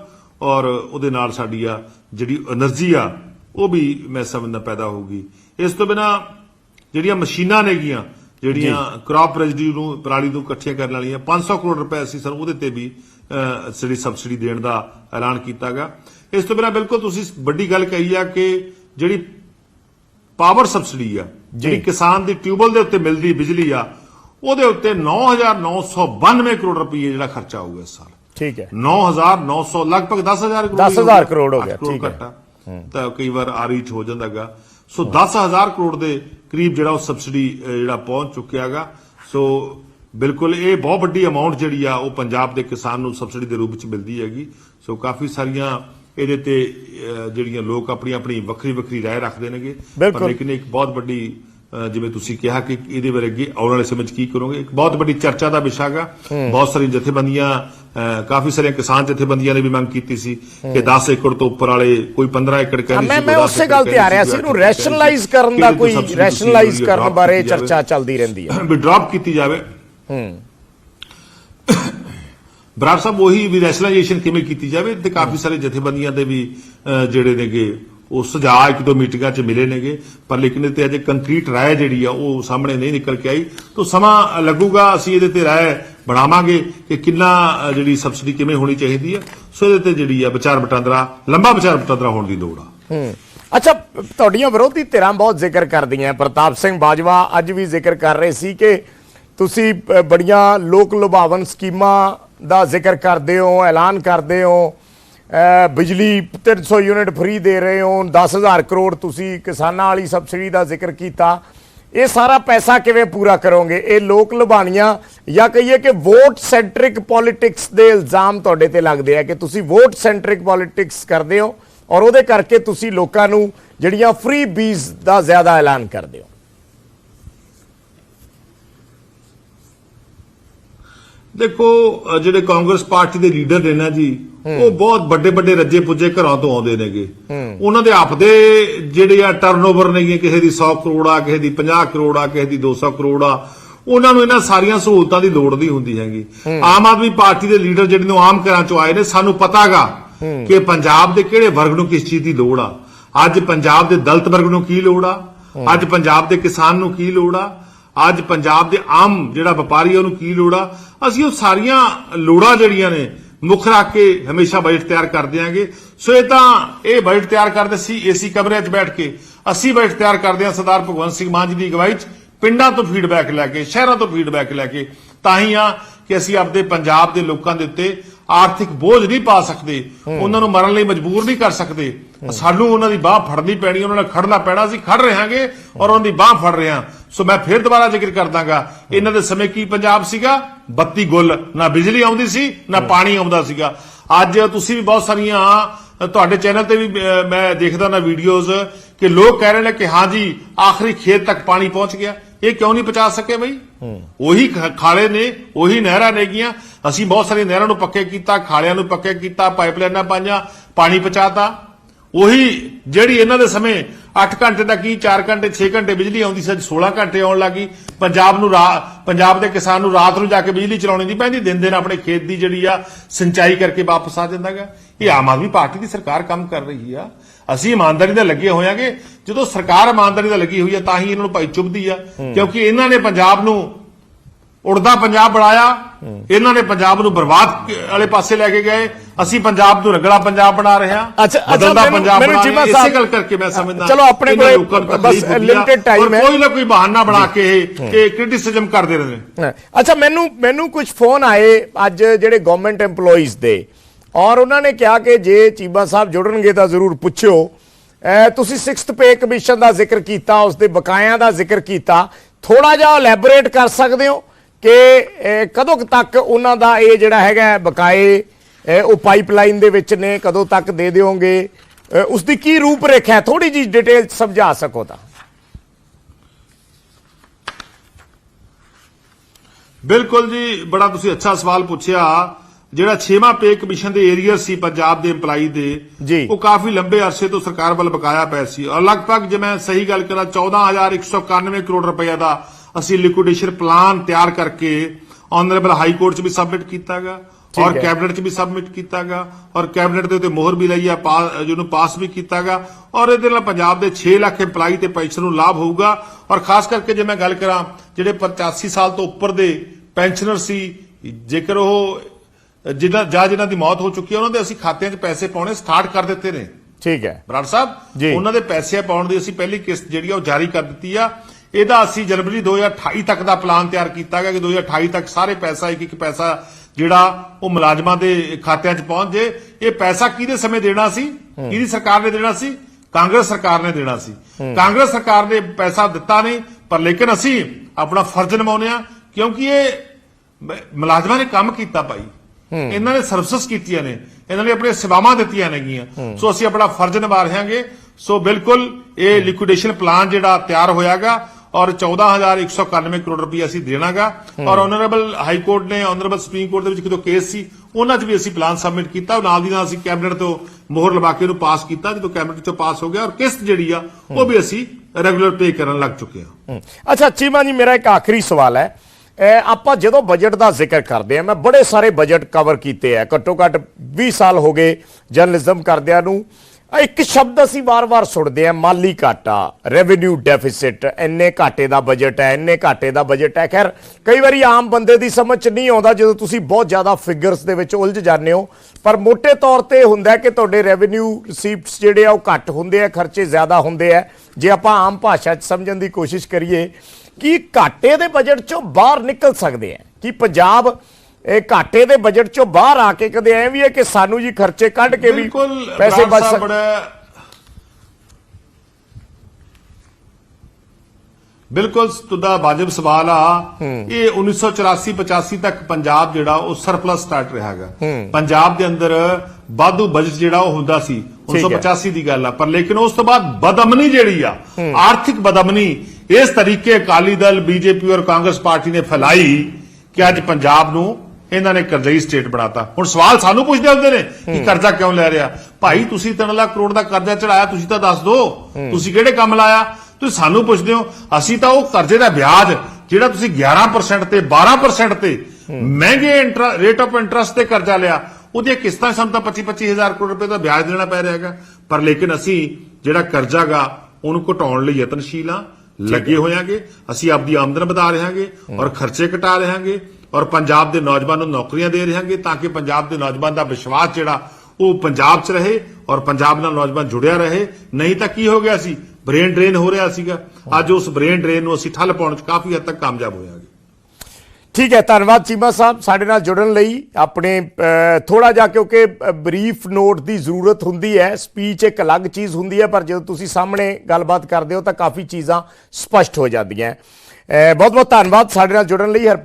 ਔਰ ਉਹਦੇ ਨਾਲ ਸਾਡੀ ਆ ਜਿਹੜੀ એનર્ਜੀ ਆ ਉਹ ਵੀ ਮੈਂ ਸਮਝਦਾ ਪੈਦਾ ਹੋਊਗੀ। ਇਸ ਤੋਂ ਬਿਨਾ ਜਿਹੜੀਆਂ ਮਸ਼ੀਨਾਂ ਨੇਗੀਆਂ ਜਿਹੜੀਆਂ ਕ੍ਰਾਪ ਰੈਜੀਡਿਊ ਨੂੰ ਪਰਾਲੀ ਨੂੰ ਇਕੱਠੀਆਂ ਕਰਨ ਵਾਲੀਆਂ 500 ਕਰੋੜ ਰੁਪਏ ਅਸੀਂ ਸਰ ਉਹਦੇ ਤੇ ਵੀ ਜਿਹੜੀ ਸਬਸਿਡੀ ਦੇਣ ਦਾ ਐਲਾਨ ਕੀਤਾਗਾ। ਇਸ ਤੋਂ ਬਿਨਾ ਬਿਲਕੁਲ ਤੁਸੀਂ ਵੱਡੀ ਗੱਲ ਕਹੀ ਆ ਕਿ ਜਿਹੜੀ ਪਾਵਰ ਸਬਸਿਡੀ ਆ ਜਿਹੜੀ ਕਿਸਾਨ ਦੀ ਟਿਊਬਲ ਦੇ ਉੱਤੇ ਮਿਲਦੀ ਬਿਜਲੀ ਆ ਉਹਦੇ ਉੱਤੇ 9992 ਕਰੋੜ ਰੁਪਏ ਜਿਹੜਾ ਖਰਚਾ ਆਊਗਾ ਇਸ ਸਾਲ। ਠੀਕ ਹੈ। 9900 ਲਗਭਗ 10000 ਕਰੋੜ 10,000 ਕਰੋੜ ਹੋ ਗਿਆ, ਠੀਕ ਹੈ। ਆ। ਤਾਂ ਕਈ ਵਾਰ ਆਰੀ ਚ ਹੋ ਜਾਂਦਾਗਾ। ਸੋ 10000 ਕਰੋੜ ਦੇ ਕਰੀਬ ਜਿਹੜਾ ਉਹ ਸਬਸਿਡੀ ਜਿਹੜਾ ਪਹੁੰਚ ਚੁੱਕਿਆਗਾ। ਸੋ ਬਿਲਕੁਲ ਇਹ ਬਹੁਤ ਵੱਡੀ ਅਮਾਉਂਟ ਜਿਹੜੀ ਆ ਉਹ ਪੰਜਾਬ ਦੇ ਕਿਸਾਨ ਨੂੰ ਸਬਸਿਡੀ ਦੇ ਰੂਪ ਵਿੱਚ ਮਿਲਦੀ ਹੈਗੀ ਸੋ ਕਾਫੀ ਸਾਰੀਆਂ ਇਹਦੇ ਤੇ ਅਹ, ਜਿਹੜੀਆਂ ਲੋਕ ਆਪਣੀ ਆਪਣੀ ਵੱਖਰੀ ਵੱਖਰੀ رائے ਰੱਖਦੇ ਨੇਗੇ ਬਿਲਕੁਲ। ਲੇਕਿਨ ਇੱਕ ਬਹੁਤ ਵੱਡੀ ਅਹ, ਜਿਵੇਂ ਤੁਸੀਂ ਕਿਹਾ ਕਿ ਇਹਦੇ ਬਾਰੇ ਅੱਗੇ ਆਉਣ ਵਾਲੇ ਸਮੇਂ 'ਚ ਕੀ ਕਰੋਗੇ ਇੱਕ ਬਹੁਤ ਵੱਡੀ ਚਰਚਾ ਦਾ ਵਿਸ਼ਾ ਹੈਗਾ ਬਹੁਤ ਸਾਰੀਆਂ ਜਥੇਬੰਦੀਆਂ ਅਹ, ਕਾਫੀ ਸਾਰੀਆਂ ਕਿਸਾਨ ਜਥੇਬੰਦੀਆਂ ਨੇ ਵੀ ਮੰਗ ਕੀਤੀ ਸੀ ਕਿ 10 ਏਕੜ ਤੋਂ ਉੱਪਰ ਵਾਲੇ ਕੋਈ 15 ਏਕੜ ਹਾਂ, ਕਹਿੰਦੇ ਮੈਂ ਸੀ ਮੈਂ ਕੋਈ 10 ਉਸੇ ਏਕੜ ਗੱਲ ਤੇ ਆ ਕਹਿੰਦੇ ਰਿਹਾ ਸੀ, ਸੀ ਇਹਨੂੰ ਕੋਈ ਅੱਠ ਏਕੜ ਰੈਸ਼ਨਲਾਈਜ਼ ਕਹਿੰਦੇ ਕਰਨ ਸੀ। ਦਾ ਕਿ ਕੋਈ subsidy ਰੈਸ਼ਨਲਾਈਜ਼ ਤੁਸੀਂ ਕਰਨ drop ਬਾਰੇ ਕੀਤੀ ਜਾਵੇ। ਚਰਚਾ ਚੱਲਦੀ ਰਹਿੰਦੀ ਹੈ ਵੀ ਡ੍ਰੌਪ ਕੀਤੀ ਜਾਵੇ ਬਰਾੜ ਸਾਹਿਬ ਉਹੀ ਵੀ ਰੈਸ਼ਨਲਾਈਜੇਸ਼ਨ ਕਿਵੇਂ ਕੀਤੀ ਜਾਵੇ? ਤੇ ਕਾਫੀ ਸਾਰੇ ਜਥੇਬੰਦੀਆਂ ਦੇ ਵੀ ਅਹ, ਜਿਹੜੇ ਨੇਗੇ ਉਹ ਸੁਝਾਅ ਇੱਕ ਦੋ ਮੀਟਿੰਗਾਂ 'ਚ ਮਿਲੇ ਨੇਗੇ। ਪਰ ਲੇਕਿਨ ਇਹ ਤੇ ਅਜੇ ਕੰਕਰੀਟ ਰਾਏ ਜਿਹੜੀ ਆ ਉਹ ਸਾਹਮਣੇ ਨਹੀਂ ਨਿਕਲ ਕੇ ਆਈ। ਤੋਂ ਸਮਾਂ ਲੱਗੂਗਾ ਅਸੀਂ ਇਹਦੇ ਤੇ ਰਾਏ ਬਣਾਵਾਂਗੇ ਕਿ ਕਿੰਨਾ ਜਿਹੜੀ ਸਬਸਿਡੀ ਕਿਵੇਂ ਹੋਣੀ ਚਾਹੀਦੀ ਹੈ ਸੋ ਇਹਦੇ ਤੇ ਜਿਹੜੀ ਆ ਵਿਚਾਰ ਵਟਾਂਦਰਾ ਲੰਬਾ ਵਿਚਾਰ ਵਟਾਂਦਰਾ ਹੋਣ ਦੀ ਲੋੜ ਆ। ਹੂੰ। ਅੱਛਾ ਤੁਹਾਡੀਆਂ ਵਿਰੋਧੀ ਧਿਰਾਂ ਬਹੁਤ ਜ਼ਿਕਰ ਕਰਦੀਆਂ। ਪ੍ਰਤਾਪ ਸਿੰਘ ਬਾਜਵਾ ਅੱਜ ਵੀ ਜ਼ਿਕਰ ਕਰ ਰਹੇ ਸੀ ਕਿ ਤੁਸੀਂ ਬੜੀਆਂ ਲੋਕ ਲੁਭਾਵਨ ਸਕੀਮਾਂ ਦਾ ਜ਼ਿਕਰ ਕਰਦੇ ਹੋ ਐਲਾਨ ਕਰਦੇ ਹੋ ਅ, ਬਿਜਲੀ 300 ਯੂਨਿਟ ਫ੍ਰੀ ਦੇ ਰਹੇ ਹੋ 10000 ਕਰੋੜ ਤੁਸੀਂ ਕਿਸਾਨਾਂ ਵਾਲੀ ਸਬਸਿਡੀ ਦਾ ਜ਼ਿਕਰ ਕੀਤਾ। ਇਹ ਸਾਰਾ ਪੈਸਾ ਕਿਵੇਂ ਪੂਰਾ ਕਰੋਗੇ? ਇਹ ਲੋਕ ਲੁਭਾਣੀਆਂ ਜਾਂ ਕਹੀਏ ਕਿ ਵੋਟ ਸੈਂਟਰਿਕ ਪੋਲਿਟਿਕਸ ਦੇ ਇਲਜ਼ਾਮ ਤੁਹਾਡੇ ਤੇ ਲੱਗਦੇ ਆ ਕਿ ਤੁਸੀਂ ਵੋਟ ਸੈਂਟਰਿਕ ਪੋਲਿਟਿਕਸ ਕਰਦੇ ਹੋ ਔਰ ਉਹਦੇ ਕਰਕੇ ਤੁਸੀਂ ਲੋਕਾਂ ਨੂੰ ਜਿਹੜੀਆਂ ਫ੍ਰੀ ਬੀਜ਼ ਦਾ ਜ਼ਿਆਦਾ ਐਲਾਨ ਕਰਦੇ ਹੋ। ਦੇਖੋ ਜਿਹੜੇ ਕਾਂਗਰਸ ਪਾਰਟੀ ਦੇ ਲੀਡਰ ਨੇ ਨਾ ਜੀ ਉਹ ਬਹੁਤ ਵੱਡੇ ਵੱਡੇ ਰੱਜੇ ਪੁੱਜੇ ਘਰਾਂ ਤੋਂ ਆਉਂਦੇ ਨੇਗੇ। ਉਹਨਾਂ ਦੇ ਆਪਦੇ ਜਿਹੜੇ ਆ ਟਰਨਓਵਰ ਨੇਗੇ ਕਿਸੇ ਦੀ 100 ਕਰੋੜ ਆ ਕਿਸੇ ਦੀ 50 ਕਰੋੜ ਆ ਕਿਸੇ ਦੀ 200 ਕਰੋੜ ਆ ਉਹਨਾਂ ਨੂੰ ਇਹਨਾਂ ਸਾਰੀਆਂ ਸਹੂਲਤਾਂ ਦੀ ਲੋੜ ਨਹੀਂ ਹੁੰਦੀ ਹੈਗੀ। ਆਮ ਆਦਮੀ ਪਾਰਟੀ ਦੇ ਲੀਡਰ ਜਿਹੜੇ ਨੂੰ ਆਮ ਘਰਾਂ ਚੋਂ ਆਏ ਨੇ। ਸਾਨੂੰ ਪਤਾਗਾ ਕਿ ਪੰਜਾਬ ਦੇ ਕਿਹੜੇ ਵਰਗ ਨੂੰ ਕਿਸ ਚੀਜ਼ ਦੀ ਲੋੜ ਆ? ਅੱਜ ਪੰਜਾਬ ਦੇ ਦਲਿਤ ਵਰਗ ਨੂੰ ਕੀ ਲੋੜ ਆ? ਅੱਜ ਪੰਜਾਬ ਦੇ ਕਿਸਾਨ ਨੂੰ ਕੀ ਲੋੜ ਆ? ਅੱਜ ਪੰਜਾਬ ਦੇ ਆਮ ਜਿਹੜਾ ਵਪਾਰੀ ਆ, ਉਹਨੂੰ ਕੀ ਲੋੜ ਆ? ਅਸੀਂ ਉਹ ਸਾਰੀਆਂ ਲੋੜਾਂ ਜਿਹੜੀਆਂ ਨੇ, ਮੁੱਖ ਰੱਖ ਕੇ ਹਮੇਸ਼ਾ ਬਜਟ ਤਿਆਰ ਕਰ ਦਿਆਂਗੇ ਸੋ ਇਹ ਤਾਂ ਇਹ ਬਜਟ ਤਿਆਰ ਕਰਦੇ ਸੀ, ਏਸੀ ਕਮਰੇ 'ਚ ਬੈਠ ਕੇ। ਅਸੀਂ ਬਜਟ ਤਿਆਰ ਕਰਦੇ ਹਾਂ ਸਰਦਾਰ ਭਗਵੰਤ ਸਿੰਘ ਮਾਨ ਜੀ ਦੀ ਅਗਵਾਈ 'ਚ, ਪਿੰਡਾਂ ਤੋਂ ਫੀਡਬੈਕ ਲੈ ਕੇ, ਸ਼ਹਿਰਾਂ ਤੋਂ ਫੀਡਬੈਕ ਲੈ ਕੇ। ਤਾਂ ਹੀ ਆ ਕਿ ਅਸੀਂ ਆਪਦੇ ਪੰਜਾਬ ਦੇ ਲੋਕਾਂ ਦੇ ਉੱਤੇ ਆਰਥਿਕ ਬੋਝ ਨਹੀਂ ਪਾ ਸਕਦੇ। ਉਹਨਾਂ ਨੂੰ ਮਰਨ ਲਈ ਮਜਬੂਰ ਨਹੀਂ ਕਰ ਸਕਦੇ। ਸਾਨੂੰ ਉਹਨਾਂ ਦੀ ਬਾਹ ਫੜਨੀ ਪੈਣੀ, ਉਹਨਾਂ ਨਾਲ ਖੜਨਾ ਪੈਣਾ। ਅਸੀਂ ਖੜ ਰਹਾਂਗੇ ਔਰ ਉਹਨਾਂ ਦੀ ਬਾਹ ਫੜ ਰਿਹਾ ਸੋ ਮੈਂ ਫਿਰ ਦੁਬਾਰਾ ਜ਼ਿਕਰ ਕਰਦਾਗਾ, ਇਹਨਾਂ ਦੇ ਸਮੇਂ ਕੀ ਪੰਜਾਬ ਸੀਗਾ? ਬੱਤੀ ਗੁੱਲ। ਨਾ ਬਿਜਲੀ ਆਉਂਦੀ ਸੀ, ਨਾ ਪਾਣੀ ਆਉਂਦਾ ਸੀਗਾ। ਅੱਜ ਤੁਸੀਂ ਵੀ ਬਹੁਤ ਸਾਰੀਆਂ, ਤੁਹਾਡੇ ਚੈਨਲ ਤੇ ਵੀ ਮੈਂ ਦੇਖਦਾ ਨਾ ਵੀਡੀਓਜ਼ ਕਿ ਲੋਕ ਕਹਿ ਰਹੇ ਨੇ ਕਿ ਹਾਂ ਜੀ, ਆਖਰੀ ਖੇਤ ਤੱਕ ਪਾਣੀ ਪਹੁੰਚ ਗਿਆ। ਇਹ ਕਿਉਂ ਨਹੀਂ ਪਹੁੰਚਾ ਸਕੇ ਬਈ? ਉਹੀ ਖਾਲੇ ਨੇ, ਉਹੀ ਨਹਿਰਾਂ ਨੇਗੀਆਂ। ਅਸੀਂ ਬਹੁਤ ਸਾਰੀਆਂ ਨਹਿਰਾਂ ਨੂੰ ਪੱਕੇ ਕੀਤਾ, ਖਾਲਿਆਂ ਨੂੰ ਪੱਕੇ ਕੀਤਾ, ਪਾਈਪਲਾਈਨਾਂ ਪਾਈਆਂ, ਪਾਣੀ ਪਹੁੰਚਾਤਾ। ਉਹੀ ਜਿਹੜੀ ਇਹਨਾਂ ਦੇ ਸਮੇਂ 8 ਘੰਟੇ ਦਾ ਕੀ 4 ਘੰਟੇ 6 ਘੰਟੇ ਬਿਜਲੀ ਆਉਂਦੀ ਸੀ, ਅੱਜ 16 ਘੰਟੇ ਆਉਣ ਲੱਗੀ। ਪੰਜਾਬ ਨੂੰ ਰਾ- ਪੰਜਾਬ ਦੇ ਕਿਸਾਨ ਨੂੰ ਰਾਤ ਨੂੰ ਜਾ ਕੇ ਬਿਜਲੀ ਚਲਾਉਣੀ ਨਹੀਂ ਪੈਂਦੀ, ਦਿਨ ਦਿਨ ਆਪਣੇ ਖੇਤ ਦੀ ਜਿਹੜੀ ਆ ਸਿੰਚਾਈ ਕਰਕੇ ਵਾਪਸ ਆ ਜਾਂਦਾਗਾ। ਇਹ ਆਮ ਆਦਮੀ ਪਾਰਟੀ ਦੀ ਸਰਕਾਰ ਕੰਮ ਕਰ ਰਹੀ ਆ। ਅਸੀਂ ਇਮਾਨਦਾਰੀ ਨਾਲ ਲੱਗੇ ਹੋਇਆਂਗੇ ਜਦੋਂ ਸਰਕਾਰ ਇਮਾਨਦਾਰੀ ਨਾਲ ਲੱਗੀ ਹੋਈ ਆ ਤਾਂ ਹੀ ਇਹਨਾਂ ਨੂੰ ਭਾਈ ਚੁੱਭਦੀ ਆ। ਕਿਉਂਕਿ ਇਹਨਾਂ ਨੇ ਪੰਜਾਬ ਨੂੰ ਉੜਦਾ ਪੰਜਾਬ ਬਣਾਇਆ। ਇਹਨਾਂ ਨੇ ਪੰਜਾਬ ਨੂੰ ਬਰਬਾਦ ਵਾਲੇ ਪਾਸੇ ਲੈ ਕੇ ਗਏ। ਅਸੀਂ ਪੰਜਾਬ ਨੂੰ ਰਗੜਾ ਪੰਜਾਬ ਬਣਾ ਰਹੇ ਹਾਂ। ਅੱਛਾ, ਬਦਲਦਾ ਮੈਨੂੰ- ਪੰਜਾਬ ਬਣਾ ਰਹੇ ਹਾਂ। ਇਸੇ ਗੱਲ ਕਰਕੇ ਮੈਂ ਸਮਝਦਾ ਚਲੋ, ਆਪਣੇ ਕੋਲੇ ਬਸ time ਔਰ ਹੈ। ਕੋਈ ਨਾ ਕੋਈ ਬਹਾਨਾ ਬਣਾ ਕੇ ਇਹ ਕ੍ਰਿਟਿਸਿਜ਼ਮ ਕਰਦੇ ਰਹਿੰਦੇ ਹਾਂ। ਅੱਛਾ ਮੈਨੂੰ ਮੈਨੂੰ ਕੁਝ ਫੋਨ ਆਏ ਅੱਜ ਜਿਹੜੇ ਗਵਰਨਮੈਂਟ EMPLOYEES ਦੇ। ਔਰ ਉਹਨਾਂ ਨੇ ਕਿਹਾ ਕਿ ਜੇ ਚੀਬਾ ਸਾਹਿਬ ਜੁੜਨਗੇ ਤਾਂ ਜ਼ਰੂਰ ਪੁੱਛਿਓ। ਤੁਸੀਂ 6th ਪੇ ਕਮਿਸ਼ਨ ਦਾ ਜ਼ਿਕਰ ਕੀਤਾ ਉਸ ਦੇ ਬਕਾਇਆਂ ਦਾ ਜ਼ਿਕਰ ਕੀਤਾ। ਥੋੜਾ ਜਿਹਾ ਐਲੈਬੋਰੇਟ ਕਰ ਸਕਦੇ ਹੋ ਕਿ ਕਦੋਂ ਤੱਕ ਉਹਨਾਂ ਦਾ ਇਹ ਜਿਹੜਾ ਹੈਗਾ ਬਕਾਏ ਉਹ ਪਾਈਪਲਾਈਨ ਦੇ ਵਿੱਚ ਨੇ ਕਦੋਂ ਤੱਕ ਦੇ ਦਿਓਗੇ? ਅਹ, ਉਸ ਦੀ ਕੀ ਰੂਪਰੇਖਾ ਹੈ? ਥੋੜੀ ਜੀ ਡਿਟੇਲ ਸਮਝਾ ਸਕੋ ਤਾਂ। ਬਿਲਕੁਲ ਜੀ ਬੜਾ ਤੁਸੀਂ ਅੱਛਾ ਸਵਾਲ ਪੁੱਛਿਆ। ਜਿਹੜਾ 6ਵਾਂ ਪੇ ਕਮਿਸ਼ਨ ਦੇ ਏਰੀਆ ਸੀ ਪੰਜਾਬ ਦੇ EMPLOYEE ਦੇ। ਉਹ ਕਾਫੀ ਲੰਬੇ ਅਰਸੇ ਤੋਂ ਸਰਕਾਰ ਵੱਲ ਬਕਾਇਆ ਪਿਆ ਸੀ ਔਰ ਲਗਭਗ ਜੇ ਮੈਂ ਸਹੀ ਗੱਲ ਕਰਾਂ 14191 ਕਰੋੜ ਰੁਪਏ ਦਾ ਅਸੀਂ ਲਿਕੁਇਡੇਸ਼ਨ ਪਲਾਨ ਤਿਆਰ ਕਰਕੇ ਆਨਰੇਬਲ ਹਾਈ ਕੋਰਟ 'ਚ ਵੀ ਸਬਮਿਟ ਕੀਤਾਗਾ ਠੀਕ ਔਰ। ਕੈਬਨਿਟ 'ਚ ਵੀ ਸਬਮਿਟ ਕੀਤਾਗਾ ਔਰ ਕੈਬਨਿਟ ਦੇ ਉੱਤੇ ਮੋਹਰ ਵੀ ਲਈ ਆ ਪਾ- ਜਿਹਨੂੰ ਪਾਸ ਵੀ ਕੀਤਾਗਾ ਔਰ ਇਹਦੇ ਨਾਲ ਪੰਜਾਬ ਦੇ 6 ਲੱਖ EMPLOYEE ਤੇ ਪੈਨਸ਼ਨ ਨੂੰ ਲਾਭ ਹੋਊਗਾ ਔਰ ਖਾਸ ਕਰਕੇ ਜੇ ਮੈਂ ਗੱਲ ਕਰਾਂ ਜਿਹੜੇ 85 ਸਾਲ ਤੋਂ ਉੱਪਰ ਦੇ ਪੈਨਸ਼ਨਰ ਸੀ ਜੇਕਰ ਉਹ ਜਿਨ੍ਹਾਂ ਜਾਂ ਜਿਨ੍ਹਾਂ ਦੀ ਮੌਤ ਹੋ ਚੁੱਕੀ ਹੈ ਉਹਨਾਂ ਦੇ ਅਸੀਂ ਖਾਤਿਆਂ 'ਚ ਪੈਸੇ ਪਾਉਣੇ ਸਟਾਰਟ ਕਰ ਦਿੱਤੇ ਨੇ। ਠੀਕ ਹੈ। ਬਰਾੜ ਸਾਹਿਬ। ਉਹਨਾਂ ਦੇ ਪੈਸੇ ਪਾਉਣ ਦੀ ਅਸੀਂ ਪਹਿਲੀ ਕਿਸ਼ਤ ਜਿਹੜੀ ਆ ਉਹ ਜਾਰੀ ਕਰ ਦਿੱਤੀ ਆ। ਇਹਦਾ ਅਸੀਂ ਜਨਵਰੀ 2028 ਤੱਕ ਦਾ ਪਲਾਨ ਤਿਆਰ ਕੀਤਾ ਗਿਆ ਕਿ 2028 ਤੱਕ ਸਾਰੇ ਪੈਸਾ ਇੱਕ ਇੱਕ ਪੈਸਾ ਜਿਹੜਾ ਉਹ ਮੁਲਾਜ਼ਮਾਂ ਦੇ ਖਾਤਿਆਂ 'ਚ ਪਹੁੰਚ ਜੇ। ਇਹ ਪੈਸਾ ਕਿਹਦੇ ਸਮੇਂ ਦੇਣਾ ਸੀ? ਕਿਹਦੀ ਸਰਕਾਰ ਨੇ ਦੇਣਾ ਸੀ? ਕਾਂਗਰਸ ਸਰਕਾਰ ਨੇ ਦੇਣਾ ਸੀ। ਕਾਂਗਰਸ ਸਰਕਾਰ ਨੇ ਪੈਸਾ ਦਿੱਤਾ ਨਹੀਂ ਪਰ ਲੇਕਿਨ ਅਸੀਂ ਆਪਣਾ ਫਰਜ਼ ਨਿਭਾਉਂਦੇ ਆ ਕਿਉਂਕਿ ਇਹ ਮੁਲਾਜ਼ਮਾਂ ਨੇ ਕੰਮ ਕੀਤਾ ਭਾਈ। ਇਹਨਾਂ ਨੇ ਸਰਵਿਸਿਜ਼ ਕੀਤੀਆਂ ਨੇ। ਇਹਨਾਂ ਨੇ ਆਪਣੀਆਂ ਸੇਵਾਵਾਂ ਦਿੱਤੀਆਂ ਨੇਗੀਆਂ। ਸੋ ਅਸੀਂ ਆਪਣਾ ਫਰਜ਼ ਨਿਭਾ ਰਹੇ ਹਾਂਗੇ ਸੋ ਬਿਲਕੁਲ ਇਹ ਲਿਕੁਇਡੇਸ਼ਨ ਪਲਾਨ ਜਿਹੜਾ ਤਿਆਰ ਹੋਇਆਗਾ ਔਰ 14191 ਕਰੋੜ ਰੁਪਏ ਅਸੀਂ ਦੇਣਾਗਾ। ਔਰ ਆਨਰੇਬਲ ਹਾਈ ਕੋਰਟ ਨੇ ਆਨਰੇਬਲ ਸੁਪਰੀਮ ਕੋਰਟ ਦੇ ਵਿੱਚ ਕਿਦੋਂ ਕੇਸ ਸੀ ਉਹਨਾਂ 'ਚ ਵੀ ਅਸੀਂ ਪਲਾਨ ਸਬਮਿਟ ਕੀਤਾ। ਨਾਲ ਦੀ ਨਾਲ ਅਸੀਂ ਕੈਬਨਿਟ ਤੋਂ ਮੋਹਰ ਲਵਾ ਕੇ ਉਹਨੂੰ ਪਾਸ ਕੀਤਾ ਜਦੋਂ ਕੈਬਨਿਟ 'ਚੋਂ ਪਾਸ ਹੋ ਗਿਆ। ਔਰ ਕਿਸ਼ਤ ਜਿਹੜੀ ਆ ਉਹ ਵੀ ਅਸੀਂ ਰੈਗੂਲਰ ਪੇ ਕਰਨ ਲੱਗ ਚੁੱਕੇ ਹਾਂ। ਹਮ, ਅੱਛਾ ਚੀਮਾ ਜੀ ਮੇਰਾ ਇੱਕ ਆਖਰੀ ਸਵਾਲ ਹੈ। ਆਪਾਂ ਜਦੋਂ ਬਜਟ ਦਾ ਜ਼ਿਕਰ ਕਰਦੇ ਆ, ਮੈਂ ਬੜੇ ਸਾਰੇ ਬਜਟ ਕਵਰ ਕੀਤੇ ਆ। ਘੱਟੋ ਘੱਟ 20 ਸਾਲ ਹੋ ਗਏ ਜਰਨਲਿਜ਼ਮ ਕਰਦਿਆਂ ਨੂੰ। ਇੱਕ ਸ਼ਬਦ ਅਸੀਂ ਵਾਰ-ਵਾਰ ਸੁਣਦੇ ਆ, ਮਾਲੀ ਘਾਟਾ ਰੈਵਨਿਊ ਡੈਫਿਸਿਟ ਇੰਨੇ ਘਾਟੇ ਦਾ ਬਜਟ ਹੈ ਇੰਨੇ ਘਾਟੇ ਦਾ ਬਜਟ ਹੈ ਖੈਰ, ਕਈ ਵਾਰੀ ਆਮ ਬੰਦੇ ਦੀ ਸਮਝ ਚ ਨਹੀਂ ਆਉਂਦਾ ਜਦੋਂ ਤੁਸੀਂ ਬਹੁਤ ਜ਼ਿਆਦਾ ਫਿਗਰਸ ਦੇ ਵਿੱਚ ਉਲਝ ਜਾਂਦੇ ਹੋ। ਪਰ ਮੋٹے ਤੌਰ ਤੇ ਹੁੰਦਾ ਕਿ ਤੁਹਾਡੇ ਰੈਵਨਿਊ ਰਿਸੀਪਟਸ ਜਿਹੜੇ ਆ, ਉਹ ਘੱਟ ਹੁੰਦੇ ਆ, ਖਰਚੇ ਜ਼ਿਆਦਾ ਹੁੰਦੇ ਆ। ਜੇ ਆਪਾਂ ਆਮ ਭਾਸ਼ਾ 'ਚ ਸਮਝਣ ਦੀ ਕੋਸ਼ਿਸ਼ ਕਰੀਏ ਕਿ ਘਾਟੇ ਦੇ ਬਜਟ ਚੋਂ ਬਾਹਰ ਨਿਕਲ ਸਕਦੇ ਆ ਕਿ ਪੰਜਾਬ ਇਹ ਘਾਟੇ ਦੇ ਬਜਟ ਚੋਂ ਬਾਹਰ ਆ ਕੇ ਕਦੇ ਐ ਵੀ ਹੈ ਕਿ ਸਾਨੂੰ ਜੀ ਖਰਚੇ ਕੱਢ ਕੇ ਵੀ ਪੈਸੇ ਬਚ ਸਾਹਿਬ ਸਕ ਬੜਾ ਬਿਲਕੁਲ ਤੁਹਾਡਾ ਵਾਜਬ ਸਵਾਲ ਆ। ਇਹ 1984 85 ਤੱਕ ਪੰਜਾਬ ਜਿਹੜਾ ਉਹ ਸਰਪਲਸ ਸਟਾਰਟ ਰਿਹਾਗਾ ਪੰਜਾਬ ਦੇ ਅੰਦਰ ਵਾਧੂ ਬਜਟ ਜਿਹੜਾ ਉਹ ਹੁੰਦਾ ਸੀ ਠੀਕ ਹੈ। 1985 ਦੀ ਗੱਲ ਆ। ਪਰ ਲੇਕਿਨ ਉਸ ਤੋਂ ਬਾਅਦ ਬਦਅਮਨੀ ਜਿਹੜੀ ਆ ਆਰਥਿਕ ਬਦਅਮਨੀ ਇਸ ਤਰੀਕੇ ਅਕਾਲੀ ਦਲ ਬੀਜੇਪੀ ਔਰ ਕਾਂਗਰਸ ਪਾਰਟੀ ਨੇ ਫੈਲਾਈ ਕਿ ਅੱਜ ਪੰਜਾਬ ਨੂੰ ਇਹਨਾਂ ਨੇ ਕਰਜ਼ਈ ਸਟੇਟ ਬਣਾਤਾ। ਹੁਣ ਸਵਾਲ ਸਾਨੂੰ ਪੁੱਛਦੇ ਹੁੰਦੇ ਨੇ ਕਿ ਕਰਜ਼ਾ ਕਿਉਂ ਲੈ ਰਿਹਾ? ਭਾਈ ਤੁਸੀਂ 3 ਲੱਖ ਕਰੋੜ ਦਾ ਕਰਜ਼ਾ ਚੜਾਇਆ ਤੁਸੀਂ ਤਾਂ ਦੱਸ ਦਿਓ ਤੁਸੀਂ ਕਿਹੜੇ ਕੰਮ ਲਾਇਆ? ਤੁਸੀਂ ਸਾਨੂੰ ਪੁੱਛਦੇ ਹੋ। ਅਸੀਂ ਤਾਂ ਉਹ ਕਰਜ਼ੇ ਦਾ ਵਿਆਜ ਜਿਹੜਾ ਤੁਸੀਂ 11% ਤੇ 12% ਤੇ ਮਹਿੰਗੇ ਰੇਟ ਆਫ ਇੰਟਰਸਟ ਤੇ ਕਰਜ਼ਾ ਲਿਆ ਉਹਦੀਆਂ ਕਿਸ਼ਤਾਂ ਸਾਨੂੰ ਤਾਂ 25 25000 ਕਰੋੜ ਰੁਪਏ ਦਾ ਵਿਆਜ ਦੇਣਾ ਪੈ ਰਿਹਾ ਹੈਗਾ। ਪਰ ਲੇਕਿਨ ਅਸੀਂ ਜਿਹੜਾ ਕਰਜ਼ਾਗਾ ਉਹਨੂੰ ਘਟਾਉਣ ਲਈ ਯਤਨਸ਼ੀਲ ਆ ਲੱਗੇ ਹੋਇਆਂਗੇ ਅਸੀਂ ਆਪਦੀ ਆਮਦਨ ਵਧਾ ਰਹਾਂਗੇ ਔਰ ਖਰਚੇ ਘਟਾ ਰਹਾਂਗੇ ਔਰ ਪੰਜਾਬ ਦੇ ਨੌਜਵਾਨਾਂ ਨੂੰ ਨੌਕਰੀਆਂ ਦੇ ਰਹਾਂਗੇ ਤਾਂ ਕਿ ਪੰਜਾਬ ਦੇ ਨੌਜਵਾਨ ਦਾ ਵਿਸ਼ਵਾਸ ਜਿਹੜਾ ਉਹ ਪੰਜਾਬ 'ਚ ਰਹੇ ਔਰ ਪੰਜਾਬ ਨਾਲ ਨੌਜਵਾਨ ਜੁੜਿਆ ਰਹੇ। ਨਹੀਂ ਤਾਂ ਕੀ ਹੋ ਗਿਆ ਸੀ? ਬ੍ਰੇਨ ਡਰੇਨ ਹੋ ਰਿਹਾ ਸੀਗਾ। ਅੱਜ ਉਸ ਬ੍ਰੇਨ ਡਰੇਨ ਨੂੰ ਅਸੀਂ ਠੱਲ ਪਾਉਣ 'ਚ ਕਾਫੀ ਹੱਦ ਤੱਕ ਕਾਮਯਾਬ ਹੋਇਆਂਗੇ ਠੀਕ ਹੈ, ਧੰਨਵਾਦ ਚੀਮਾ ਸਾਹਿਬ ਸਾਡੇ ਨਾਲ ਜੁੜਨ ਲਈ। ਆਪਣੇ ਥੋੜਾ ਜਿਹਾ ਕਿਉਂਕਿ ਬਰੀਫ ਨੋਟ ਦੀ ਜ਼ਰੂਰਤ ਹੁੰਦੀ ਹੈ, ਸਪੀਚ ਇੱਕ ਅਲੱਗ ਚੀਜ਼ ਹੁੰਦੀ ਹੈ, ਪਰ ਜਦੋਂ ਤੁਸੀਂ ਸਾਹਮਣੇ ਗੱਲਬਾਤ ਕਰਦੇ ਹੋ ਤਾਂ ਕਾਫੀ ਚੀਜ਼ਾਂ ਸਪਸ਼ਟ ਹੋ ਜਾਂਦੀਆਂ। ਬਹੁਤ ਬਹੁਤ ਧੰਨਵਾਦ ਸਾਡੇ ਨਾਲ ਜੁੜਨ ਲਈ ਹਰ